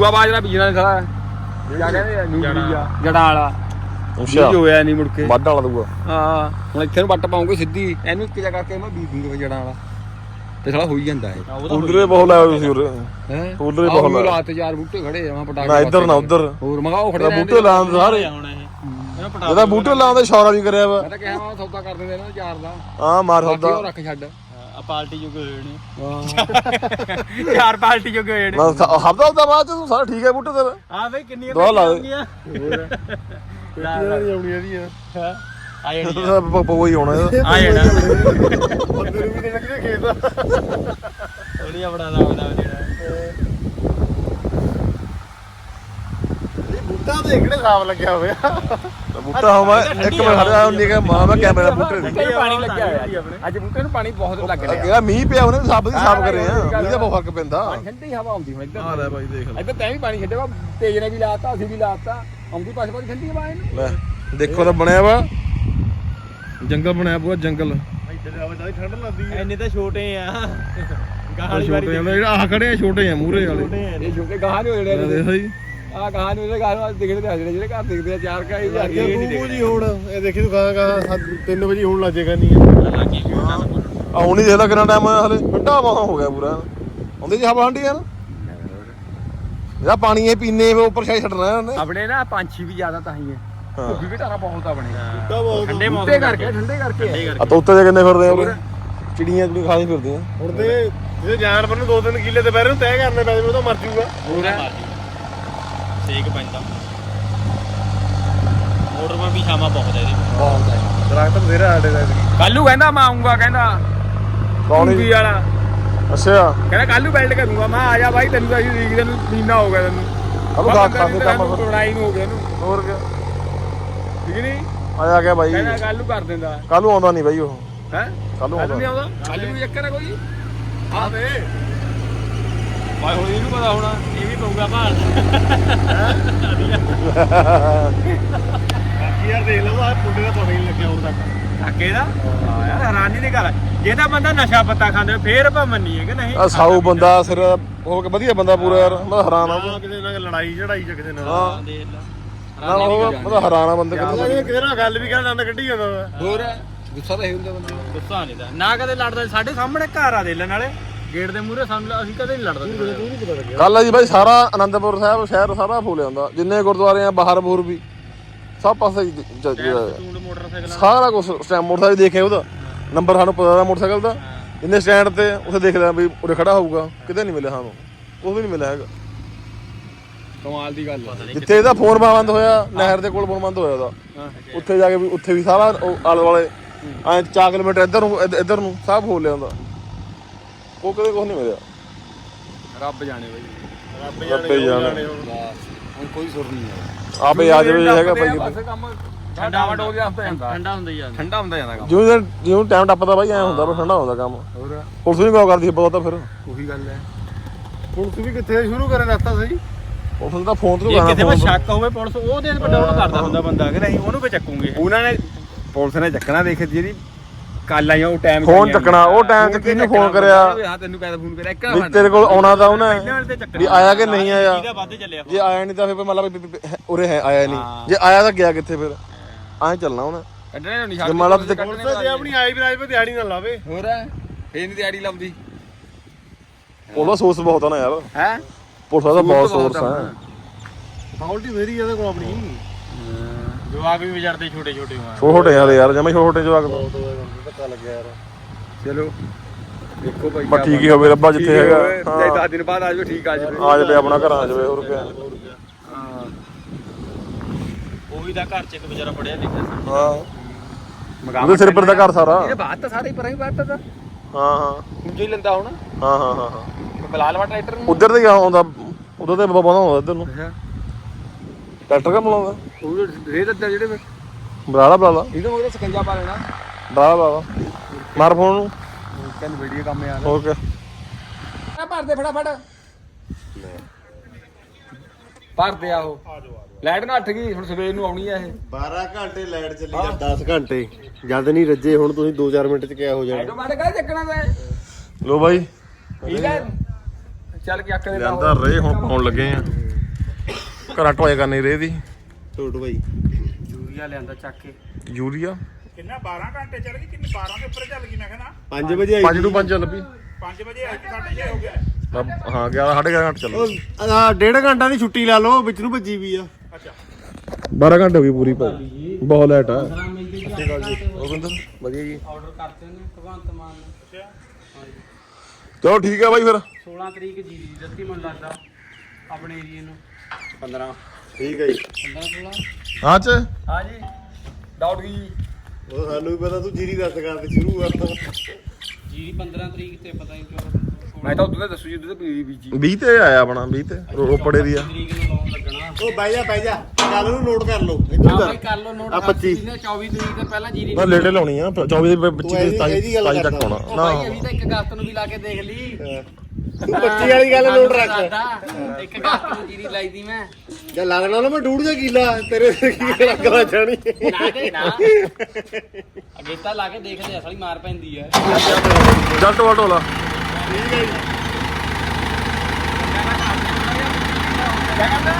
ਦੂਆ ਬਾਜਰਾ ਬੀਜਣਾ ਸਾਲਾ ਕਿਆ ਕਹਿੰਦੇ ਆ? ਨੂਰੀ ਆ ਜੜਾਂ ਵਾਲਾ। ਅੱਛਾ। ਬੀਜ ਹੋਇਆ ਨਹੀਂ ਮੁੜ ਕੇ। ਵੱਢ ਵਾਲਾ ਦੂਆ। ਹਾਂ ਹੁਣ ਇੱਥੇ ਨੂੰ ਵੱਟ ਪਾਉਂਗੇ ਸਿੱਧੀ। ਇਹਨੂੰ ਇੱਕ ਜਗ੍ਹਾ ਕਰਕੇ ਮੈਂ ਬੀਜ ਦੂੰਗਾ ਜੜਾਂ ਵਾਲਾ। ਤੇ ਸਾਲਾ ਹੋਈ ਜਾਂਦਾ ਇਹ। ਉਧਰੇ ਬਹੁਤ ਲਾਇਆ ਤੁਸੀਂ ਉਰੇ। ਹੈ? ਉਧਰੇ ਬਹੁਤ ਲਾਇਆ। ਲਾਤ ਚਾਰ ਬੂਟੇ ਖੜੇ ਆ ਮੈਂ ਪਟਾਕੇ ਨਾ ਇੱਧਰ ਨਾ ਉੱਧਰ। ਹੋਰ ਮਗਾ ਉਹ ਖੜੇ ਇਹਦਾ ਬੂਟੇ ਲਾਉਣ ਸਾਰੇ। ਹੁਣ ਇਹ। ਇਹਦਾ ਬੂਟੇ ਲਾਉਣ। ਦਾ ਇਸ਼ਾਰਾ ਵੀ ਕਰਿਆ ਵਾ। ਮੈਂ ਤਾਂ ਕਿਹਾ ਮੈਂ ਸੌਦਾ ਕਰ ਦਿੰਦੇ ਇਹਨਾਂ ਚਾਰ ਦਾ। ਹਾਂ ਮਾਰ ਬਾਕੀ ਰੱਖ ਛੱਡ। ਆ ਪਾਰਟੀ ਜੋ ਗਏ ਨੇ। ਹਾਂ। ਚਾਰ ਪਾਰਟੀ ਜੋ ਗਏ ਨੇ। ਹਫਤਾ ਹਫਤਾ ਬਾਅਦ ਤੂੰ ਸਾਰਾ ਠੀਕ ਹੈ ਬੂਟੇ ਤੇਰਾ। ਆ ਬਈ ਕਿੰਨੀਆਂ ਦੋ ਲਾ ਦੇ। ਹੋਣਗੀਆਂ ਪੇਟੀਆਂ ਨਹੀਂ ਆਉਣੀਆਂ ਇਹਦੀਆਂ? ਆ ਜਾਣੀ ਕੋਈ ਹੋਣਾ ਇਹਦਾ। ਆ ਜਾਣਾ। ਬੰਦੇ ਨੂੰ ਵੀ ਦੇਣਾ ਕਿਹਦੇ ਖੇਤ ਦਾ। ਉਹਨੀਆਂ ਬਣਾ ਦਾ ਬਣਾ ਜਿਹੜਾ ਇਹ ਬੂਟਾ ਤੇ ਕਿਹੜੇ ਸਾਫ਼ ਲੱਗਿਆ ਹੋਇਆ। ਬੂਟਾ ਹੋਵਾ ਇੱਕ ਮਿੰਟ ਖੜਿਆ ਹੁੰਦੀ ਕਿ ਮਾਂ ਮੈਂ ਕੈਮਰਾ ਬੂਟੇ ਦੀ ਬੂਟੇ ਨੂੰ ਪਾਣੀ ਲੱਗਿਆ ਹੋਇਆ ਅੱਜ। ਬੂਟੇ ਨੂੰ ਪਾਣੀ ਬਹੁਤ ਲੱਗ ਰਿਹਾ। ਅੱਗੇ ਮੀਂਹ ਪਿਆ ਉਹਨੇ ਸਭ ਦੀ ਸਾਫ਼ ਕਰੇ ਆ। ਮੀਂਹ ਦਾ ਬਹੁਤ ਫ਼ਰਕ ਪੈਂਦਾ। ਠੰਡੀ ਹਵਾ ਆਉਂਦੀ ਹੁਣ ਇੱਧਰ। ਲੈ ਬਾਈ ਦੇਖ ਇੱਧਰ ਤੈਂ ਵੀ ਪਾਣੀ ਛੱਡਿਆ ਤੇਜ ਨੇ ਵੀ ਲਾਤਾ ਅਸੀਂ ਵੀ ਲਾਤਾ। ਆਉਂਦੀ ਪਾਸੇ ਪਾਸੇ ਠੰਡੀ ਹਵਾ ਇਹਨੂੰ। ਲੈ ਦੇਖੋ ਤਾਂ ਬਣਿਆ ਵਾ। ਜੰਗਲ ਬਣਿਆ ਪੂਰਾ ਜੰਗਲ। ਇੱਧਰ ਆਵੇ ਤਾਂ ਠੰਡ ਲੱਗਦੀ ਐਨੇ ਤਾਂ ਛੋਟੇ ਆ। ਗਾਹਾਂ ਛੋਟੇ ਆ ਜਿਹੜਾ ਆਹ ਖੜੇ ਆ ਛੋਟੇ ਆ ਮੂਰੇ ਵਾਲੇ। ਛੋਟੇ ਆ। ਇਹ ਛੋਟੇ ਗਾਹਾਂ ਨੂੰ ਜਿਹੜੇ ਦੇਖੋ ਜੀ ਆ ਗਾਹਾਂ ਨੂੰ ਇਹਦੇ ਗਾਹਾਂ ਨੂੰ ਦਿਖਦੇ ਆ ਜਿਹੜੇ ਜਿਹੜੇ ਘਰ ਦਿਖਦੇ ਆ ਚਾਰ ਕਾ ਇਹ ਅੱਗੇ ਤੂੰ ਜੀ ਹੁਣ ਇਹ ਦੇਖੀ ਤੂੰ ਕਹਾਂ ਕਹਾਂ 3 ਵਜੇ ਹੁਣ ਲੱਜੇ ਕਰਨੀ ਹੈ ਲੱਗੀ ਉਹਨਾਂ ਆ ਹੁਣ ਹੀ ਦੇਖ ਲੈ ਕਿੰਨਾ ਟਾਈਮ ਹੋਇਆ ਹਲੇ। ਠੰਡਾ ਮੌਸਮ ਹੋ ਗਿਆ ਪੂਰਾ। ਆਉਂਦੇ ਜੀ ਹਵਾ ਠੰਡੀ ਆ ਨਾ? ਜਿਹੜਾ ਪਾਣੀ ਇਹ ਪੀਨੇ ਵੇ ਉੱਪਰ ਛਾਈ ਛੱਡਣਾ ਇਹਨੇ ਆਪਣੇ ਨਾ ਪੰਛੀ ਵੀ ਜ਼ਿਆਦਾ ਤਾਂ ਹੀ ਹੈ। ਹਾਂ। ਭੁੱਖੀ ਵੀ ਧਾਰਾ ਬਹੁਤ ਬਹੁਤ ਠੰਡੇ ਮੌਸਮ ਠੰਡੇ ਕਰਕੇ ਠੰਡੇ ਕਰਕੇ। ਆ ਤਾਂ ਉੱਤੇ ਦੇ ਕਿੰਨੇ ਫਿਰਦੇ ਆ ਚਿੜੀਆਂ ਜਿਹੜੀ ਖਾਦੀ ਫਿਰਦੀਆਂ। ਹੁਣ ਤੇ ਜੇ ਜਾਨਵਰ ਨੂੰ ਦੋ ਤਿੰਨ ਕਿੱਲੇ ਦੁਪਹਿਰੇ ਨੂੰ ਤੈਅ ਕਰਨੇ ਪੈਦੇ ਉਹ ਤਾਂ ਮਰ ਜੂਗਾ। ਹੋਰ? ਸੇਕ ਪੈਂਦਾ। ਮੋਟਰ ਪਰ ਵੀ ਛਾਵਾਂ ਬਹੁਤ ਹੈ ਇਹਦੇ ਬਹੁਤ ਹੈ ਦਰਖਤ ਬਥੇਰਾ ਸਾਡੇ ਦਾ ਕੱਲੂ ਕਹਿੰਦਾ ਮੈਂ ਆਉਂਗਾ ਕਹਿੰਦਾ ਕੌਣ ਹੀ ਵਾਲਾ। ਅੱਛਾ। ਕਹਿੰਦਾ ਕੱਲੂ ਬੈਲਟ ਕਰੂੰਗਾ। ਮੈਂ ਆ ਜਾ ਬਾਈ ਤੈਨੂੰ ਤਾਂ ਅਸੀਂ ਰੀਕ ਤੈਨੂੰ ਮਹੀਨਾ ਹੋ ਗਿਆ ਤੈਨੂੰ। ਕੱਲੂ ਖਾ ਖਾ ਕੇ ਕੰਮ ਫਿਰ। ਲੜਾਈ ਨੂੰ ਹੋ ਗਿਆ ਇਹਨੂੰ। ਹੋਰ ਕੀ? ਠੀਕ ਨਹੀਂ ਆਇਆ ਗਿਆ ਬਾਈ। ਕਹਿੰਦਾ ਕੱਲੂ ਕਰ ਦਿੰਦਾ। ਕੱਲ ਨੂੰ ਆਉਂਦਾ ਨਹੀਂ ਬਾਈ ਉਹ। ਹੈ? ਕੱਲ ਨੂੰ ਕੱਲੂ ਨਹੀਂ ਆਉਂਦਾ? ਕੱਲੂ ਵੀ ਚੱਕਰ ਹੈ ਕੋਈ? ਆ ਵੇ ਬਾਈ ਹੁਣ ਇਹਨੂੰ ਪਤਾ ਹੋਣਾ ਇਹ ਵੀ ਪਊਗਾ ਭਾਲ ਬਾਕੀ ਯਾਰ ਦੇਖ ਲਓ ਆ ਪੁੰਡੇ ਦਾ ਪਤਾ ਹੀ ਨਹੀਂ ਲੱਗਿਆ ਹੁਣ ਤੱਕ ਧੱਕੇ ਦਾ? ਹਾਂ ਯਾਰ ਹੈਰਾਨੀ ਦੀ ਗੱਲ ਹੈ। ਜੇ ਤਾਂ ਬੰਦਾ ਨਸ਼ਾ ਪੱਤਾ ਖਾਂਦੇ ਫੇਰ ਆਪਾਂ ਮੰਨੀਏ ਕਿ ਨਹੀਂ? ਆ ਸਾਊ ਬੰਦਾ ਸਿਰ ਹੋ ਕੇ ਵਧੀਆ ਬੰਦਾ ਪੂਰਾ ਯਾਰ ਮੈਂ ਹੈਰਾਨ ਆ। ਨਾ ਕਿਸੇ ਨਾਲ ਲੜਾਈ ਝੜਾਈ ਚ ਕਿਸੇ ਨਾਲ। ਹਾਂ। ਦੇਖ ਲਾ। ਨਾ ਉਹ ਮੈਂ ਹੈਰਾਨ ਆ ਬੰਦੇ ਕਿਤੇ ਕਿਸੇ ਨਾਲ ਗੱਲ ਵੀ ਕਰਨ ਦੰਦ ਕੱਢੀ ਜਾਂਦਾ ਹੋਰ? ਗੁੱਸਾ ਤਾਂ ਇਹ ਹੁੰਦਾ ਬੰਦੇ ਗੁੱਸਾ ਨਹੀਂ ਦਾ। ਨਾ ਕਦੇ ਲੜਦਾ ਸਾਡੇ ਸਾਹਮਣੇ ਘਰ ਆ ਦੇ ਲੈ ਨਾਲੇ। ਗੇਟ ਦੇ ਮੂਹਰੇ ਸਾਨੂੰ ਅਸੀਂ ਕਦੇ ਨਹੀਂ ਲੜਦਾ ਸੀ। ਕੱਲ ਆ ਜੀ ਬਾਈ ਸਾਰਾ ਆਨੰਦਪੁਰ ਸਾਹਿਬ ਸ਼ਹਿਰ ਸਾਰਾ ਫੁੱਲ ਜਾਂਦਾ ਜਿੰਨੇ ਗੁਰਦੁਆਰੇ ਆ ਬਾਹਰ ਬੂਰ ਵੀ ਸਭ ਪਾਸੇ ਹੀ ਜ- ਜ- ਜ- ਟੂਲ ਮੋਟਰਸਾਈਕਲ ਸਾਰਾ ਕੁਝ ਸਟੈਂਡ ਮੋਟਰਸਾਈਕਲ ਦੇਖਿਆ ਉਹਦਾ। ਨੰਬਰ ਸਾਨੂੰ ਪਤਾ ਦਾ ਮੋਟਰਸਾਈਕਲ ਦਾ। ਜਿੰਨੇ ਸਟੈਂਡ ਤੇ ਉੱਥੇ ਦੇਖਦਾ ਵੀ ਉਰੇ ਖੜਾ ਹੋਊਗਾ ਕਿਤੇ ਨਹੀਂ ਮਿਲਿਆ ਸਾਨੂੰ। ਉਹ ਵੀ ਨਹੀਂ ਮਿਲਿਆ ਹੈਗਾ। ਕਮਾਲ ਦੀ ਗੱਲ ਹੈ ਜਿੱਥੇ ਇਹਦਾ ਫੋਨ ਬੰਦ ਹੋਇਆ ਨਹਿਰ ਦੇ ਕੋਲ ਫੋਨ ਬੰਦ ਹੋਇਆ ਉਹਦਾ। ਉੱਥੇ ਜਾ ਕੇ ਵੀ ਉੱਥੇ ਵੀ ਸਾਰਾ ਉਹ ਆਲੇ ਵਾਲੇ ਐ 4 ਕਿਲੋਮੀਟਰ ਇੱਧਰ ਨੂੰ ਇੱਧ- ਇੱਧਰ ਨੂੰ ਸਭ ਫੋਨ ਲਿਆ ਹੁੰਦਾ ਉਹ ਕਦੇ ਕੁਝ ਨਹੀਂ ਮਿਲਿਆ। ਰੱਬ ਜਾਣੇ ਬਈ। ਰੱਬ ਰੱਬੇ ਜਾਣੇ ਹੁਣ। ਕੋਈ ਸੁਰ ਨਹੀਂ ਹੈ। ਆਪੇ ਆ ਜਾਵੇ ਹੈਗਾ ਭਾਈ। ਬਸ ਕੰਮ ਠੰਡਾ ਵਟ ਹੋ ਗਿਆ ਹਫਤਾ ਜਾਂਦਾ ਠੰਡਾ ਹੁੰਦਾ ਹੀ ਜਾਂਦਾ ਠੰਡਾ ਹੁੰਦਾ ਜਾਂਦਾ ਕੰਮ। ਜਿਉਂ ਜਿਉਂ ਟਾਈਮ ਟੱਪਦਾ ਬਾਈ ਐ ਹੁੰਦਾ ਪਰ ਠੰਡਾ ਹੁੰਦਾ ਕੰਮ। ਹੋਰ? ਪੁਲਿਸ ਵੀ ਕੋ ਕਰਦੀ ਬਹੁਤ ਤਾਂ ਫਿਰ। ਉਹੀ ਗੱਲ ਹੈ। ਹੁਣ ਤੂੰ ਵੀ ਕਿੱਥੇ ਸ਼ੁਰੂ ਕਰੇ ਦੱਸਤਾ ਸਹੀ। ਪੁਲਿਸ ਦਾ ਫੋਨ ਤੋਂ ਜੇ ਕਰਨਾ ਸ਼ੱਕ ਹੋਵੇ ਪੁਲਿਸ ਉਹਦੇ ਤੇ ਡਾਊਨ ਕਰਦਾ ਹੁੰਦਾ ਬੰਦਾ। ਕਿ ਨਹੀਂ ਉਹਨੂੰ ਵੀ ਚੱਕੂਗੇ। ਉਹਨਾਂ ਨੇ ਪੁਲਿਸ ਨੇ ਚੱਕਣਾ ਦੇਖ ਜਿਹੜੀ ਕੱਲ ਆਈਆਂ ਉਹ ਟਾਈਮ ਫੋਨ ਚੱਕਣਾ, ਉਹ time 'ਚ ਕਿਹਨੂੰ ਫੋਨ ਕਰਿਆ? ਹਾਂ ਤੈਨੂੰ ਕਹਿੰਦਾ ਫੋਨ ਕਰਿਆ। ਇੱਕ ਵੀ ਤੇਰੇ ਕੋਲ ਆਉਣਾ ਤਾਂ ਉਹਨੇ। ਤੇ ਵੀ ਆਇਆ ਕਿ ਨਹੀਂ ਆਇਆ? ਇਹਦਾ ਵੱਧ ਚੱਲਿਆ। ਜੇ ਆਇਆ ਨਹੀਂ ਤਾਂ ਫਿਰ ਮਤਲਬ ਉਰੇ ਹੈ ਆਇਆ ਹਾਂ। ਨਹੀਂ ਜੇ ਆਇਆ ਤਾਂ ਗਿਆ ਕਿੱਥੇ ਫਿਰ? ਐਂ ਚੱਲਣਾ ਉਹਨੇ। ਕੱਢਣੇ ਨੂੰ ਨਹੀਂ ਜੇ ਮੰਨ ਲਾ ਤੇ- ਜੇ ਆਪਣੀ ਆਈ ਵੀ ਰਾਜ ਪੇ ਦਿਹਾੜੀ ਨਾ ਲਾਵੇ। ਹੋਰ ਫੇਰ ਨਹੀਂ ਦਿਹਾੜੀ ਲਾਉਂਦੀ। ਉਹਦਾ ਸੋਰਸ ਬਹੁਤ ਆ ਨਾ ਯਾਰ। ਹੈ? ਪੁਲਿਸ ਦਾ ਬਹੁਤ ਸੋਰਸ ਹੈ ਫਾਲਟੀ ਮੇਰੀ ਇਹਦੇ ਕੋਲ ਆਪਣੀ। ਜਵਾਕ ਵੀ ਵਿਚਾਰਦੇ ਛੋਟੇ ਛੋਟੇ ਛੋਟੇ ਵਾਲੇ ਯਾਰ ਜਮੇ ਛੋਟੇ ਜਵਾਕ। ਤੋਂ ਧੱਕਾ ਲੱਗਿਆ ਯਾਰ। ਚਲੋ ਦੇਖੋ ਭਾਈ ਬਸ ਠੀਕ ਹੀ ਹੋਵੇ ਰੱਬਾ ਜਿੱਥੇ ਹੈਗਾ। ਹਾਂ। 10 ਦਿਨ ਬਾਅਦ ਆ ਜਾਵੇ ਠੀਕ ਆ ਜਾਵੇ। ਆ ਜਾਵੇ ਆਪਣਾ ਘਰਾਂ ਆ ਜਾਵੇ ਹੋਰ ਕਿਆ। ਹਾਂ। ਉਹ ਵੀ ਤਾਂ ਘਰ ਚ ਇੱਕ ਵਿਚਾਰਾ ਪੜਿਆ ਲਿਖਿਆ ਸੀ। ਹਾਂ। ਉਹਦੇ ਸਿਰ ਪਰ ਦਾ ਘਰ ਸਾਰਾ। ਇਹਦੇ ਬਾਤ ਤਾਂ ਸਾਰੇ ਹੀ ਪਰਾਂ ਹੀ ਬਾਤ ਤਾਂ ਹਾਂ ਹਾਂ। ਹੁੰਜੇ ਹੀ ਲੰਦਾ ਹੁਣ। ਹਾਂ ਹਾਂ ਹਾਂ ਹਾਂ। ਬਲਾਲ ਵਾ ਟਰੈਕਟਰ ਨੂੰ। ਉਧਰ ਤੇ ਆਉਂਦਾ ਉਧਰ ਤੇ ਬਾਬਾ ਆਉਂਦਾ ਇੱਧਰ ਨੂੰ। ਟਰੈਕਟਰ ਕਾ ਮਲਾਉਂਦਾ ਉਹ ਰੇ ਦੱਦਰ ਜਿਹੜੇ ਫਿਰ। ਬਰਾਲਾ ਬਰਾਲਾ ਇਹਨੂੰ ਉਹਦਾ ਸਕੰਜਾ ਪਾ ਲੈਣਾ। ਬਰਾਲਾ ਬਾਬਾ ਮਾਰ ਫੋਨ ਨੂੰ। ਕਹਿੰਦੇ ਵੀਡੀਓ ਕੰਮ ਆ ਹੋਰ ਕਿਆ। ਆ ਭਰ ਦੇ ਫਟਾਫਟ। ਭਰ ਦੇ ਆਓ ਲਾਈਟ ਨਾ ਅੱਠ ਗਈ ਹੁਣ ਸਵੇਰ ਨੂੰ ਆਉਣੀ ਆ ਇਹ। 12 ਘੰਟੇ ਲਾਈਟ ਚੱਲੀ ਜਾਂ 10 ਘੰਟੇ। ਜਦ ਨਹੀਂ ਰੱਜੇ ਹੁਣ ਤੁਸੀਂ 2-4 ਮਿੰਟ ਚ ਕਿਆ ਹੋ ਜਾਣਾ। ਆਟੋਮੈਟਿਕ ਆ ਚੱਕਣਾ ਦਾ ਲੋ ਬਾਈ। ਠੀਕ ਹੈ ਚੱਲ ਕੇ ਅੱਖ ਦੇ ਲਿਆਂਦਾ ਰੇ ਹੁਣ ਪਾਉਣ ਲੱਗੇ ਆ। ਘਰਾਂ ਟੋਏ ਕਰਨੀ ਰੇ ਦੀ। ਟੋਟ ਬਾਈ। ਯੂਰੀਆ ਲਿਆਂਦਾ ਚੱਕ ਕੇ। ਯੂਰੀਆ? ਕਿੰਨਾ? 12 ਘੰਟੇ ਚੱਲ ਗਈ ਕਿੰਨੇ? 12 ਦੇ ਉੱਪਰ ਚੱਲ ਗਈ ਮੈਂ ਕਹਿੰਦਾ 5 ਵਜੇ ਆਈ 5 ਤੋਂ 5 ਚੱਲ ਪਈ 5 ਵਜੇ ਆਈ 6:30 ਹੋ ਗਿਆ। ਹਾਂ 11 11:30 ਘੰਟੇ ਚੱਲ ਉਹ ਆਹ ਡੇਢ ਘੰਟਾ ਦੀ ਛੁੱਟੀ ਲਾ ਲਓ ਵਿੱਚ ਨੂੰ ਭੱਜੀ ਵੀ ਆ। 12 ਘੰਟੇ ਹੋ ਗਈ ਪੂਰੀ ਭਾਈ। ਬਹੁਤ ਲੈਟ ਆ। ਆਰਡਰ ਉਹ ਬੰਦਰ ਵਧੀਆ ਜੀ। ਕਰਤੇ ਨੇ ਭਗਵੰਤ ਮਾਨ ਨੇ। ਚਲੋ ਠੀਕ ਆ ਬਾਈ ਫਿਰ। 16 ਤਰੀਕ ਜੀਰੀ ਦਿੱਤੀ ਮੈਨੂੰ ਲੱਗਦਾ ਆਪਣੇ ਏਰੀਏ ਨੂੰ। 15 ਠੀਕ ਹੈ ਜੀ। 15 16 ਹਾਂ ਚ। ਹਾਂ ਜੀ। ਡਾਊਟ ਗਈ ਉਹ ਸਾਨੂੰ ਵੀ ਪਤਾ ਤੂੰ ਜੀਰੀ ਦੱਸ ਕਰ ਤੇ ਸ਼ੁਰੂ ਕਰ ਜੀਰੀ 15 ਤਰੀਕ ਤੇ ਪਤਾ ਨਹੀਂ ਕਿਉਂ ਮੈਂ ਤਾਂ ਉਦੋਂ ਦੱਸੂ ਜੀ ਉਦੋਂ ਪੀੜੀ ਬੀਜੀ। 20 ਤੇ ਆਇਆ ਆਪਣਾ 20 ਤੇ ਰੋਪੜੇ ਦੀ ਆ ਤਰੀਕ ਨੂੰ ਲਾਉਣ ਲੱਗਣਾ। ਉਹ ਬਹਿ ਜਾ ਬਹਿ ਜਾ। ਗੱਲ ਨੂੰ ਨੋਟ ਕਰ ਲਓ ਭਾਈ ਕਰ ਲਓ ਨੋਟ ਆ 25 ਨੇ 24 ਤਰੀਕ ਤੇ ਪਹਿਲਾਂ ਜੀਰੀ ਨਾ ਲੇਟੇ ਲਾਉਣੀ ਆ 24 ਦੇ ਵਿੱਚ ਤੂੰ ਇਹਦੀ- 27 ਇਹਦੀ ਗੱਲ 27 ਤੱਕ ਕਰਦਾ। ਆਉਣਾ ਨਾ। ਅਸੀਂ ਤਾਂ 1 ਅਗਸਤ ਨੂੰ ਵੀ ਲਾ ਕੇ ਦੇਖ ਲਈ। ਤੂੰ 25 ਵਾਲੀ ਗੱਲ ਨੋਟ ਰੱਖ। 1 ਅਗਸਤ ਨੂੰ ਜੀਰੀ ਲਾਈ ਦੀ ਮੈਂ। ਜੇ ਲੱਗਣਾ ਨਾ ਮੈਂ ਡੂੜ ਜਾ ਕੀਲਾ ਤੇਰੇ ਤੇ ਕੀ ਲੱਗਣਾ ਜਾਣੀ। ਨਾ ਦੇ ਨਾ। ਅਗੇਤਾ ਲਾ ਕੇ ਦੇਖਦੇ ਅਸਲੀ ਮਾਰ ਪੈਂਦੀ ਹੈ ਜੱਟ ਵਾਟੋਲਾ ਕਿਆ ਕਹਿੰਦਾ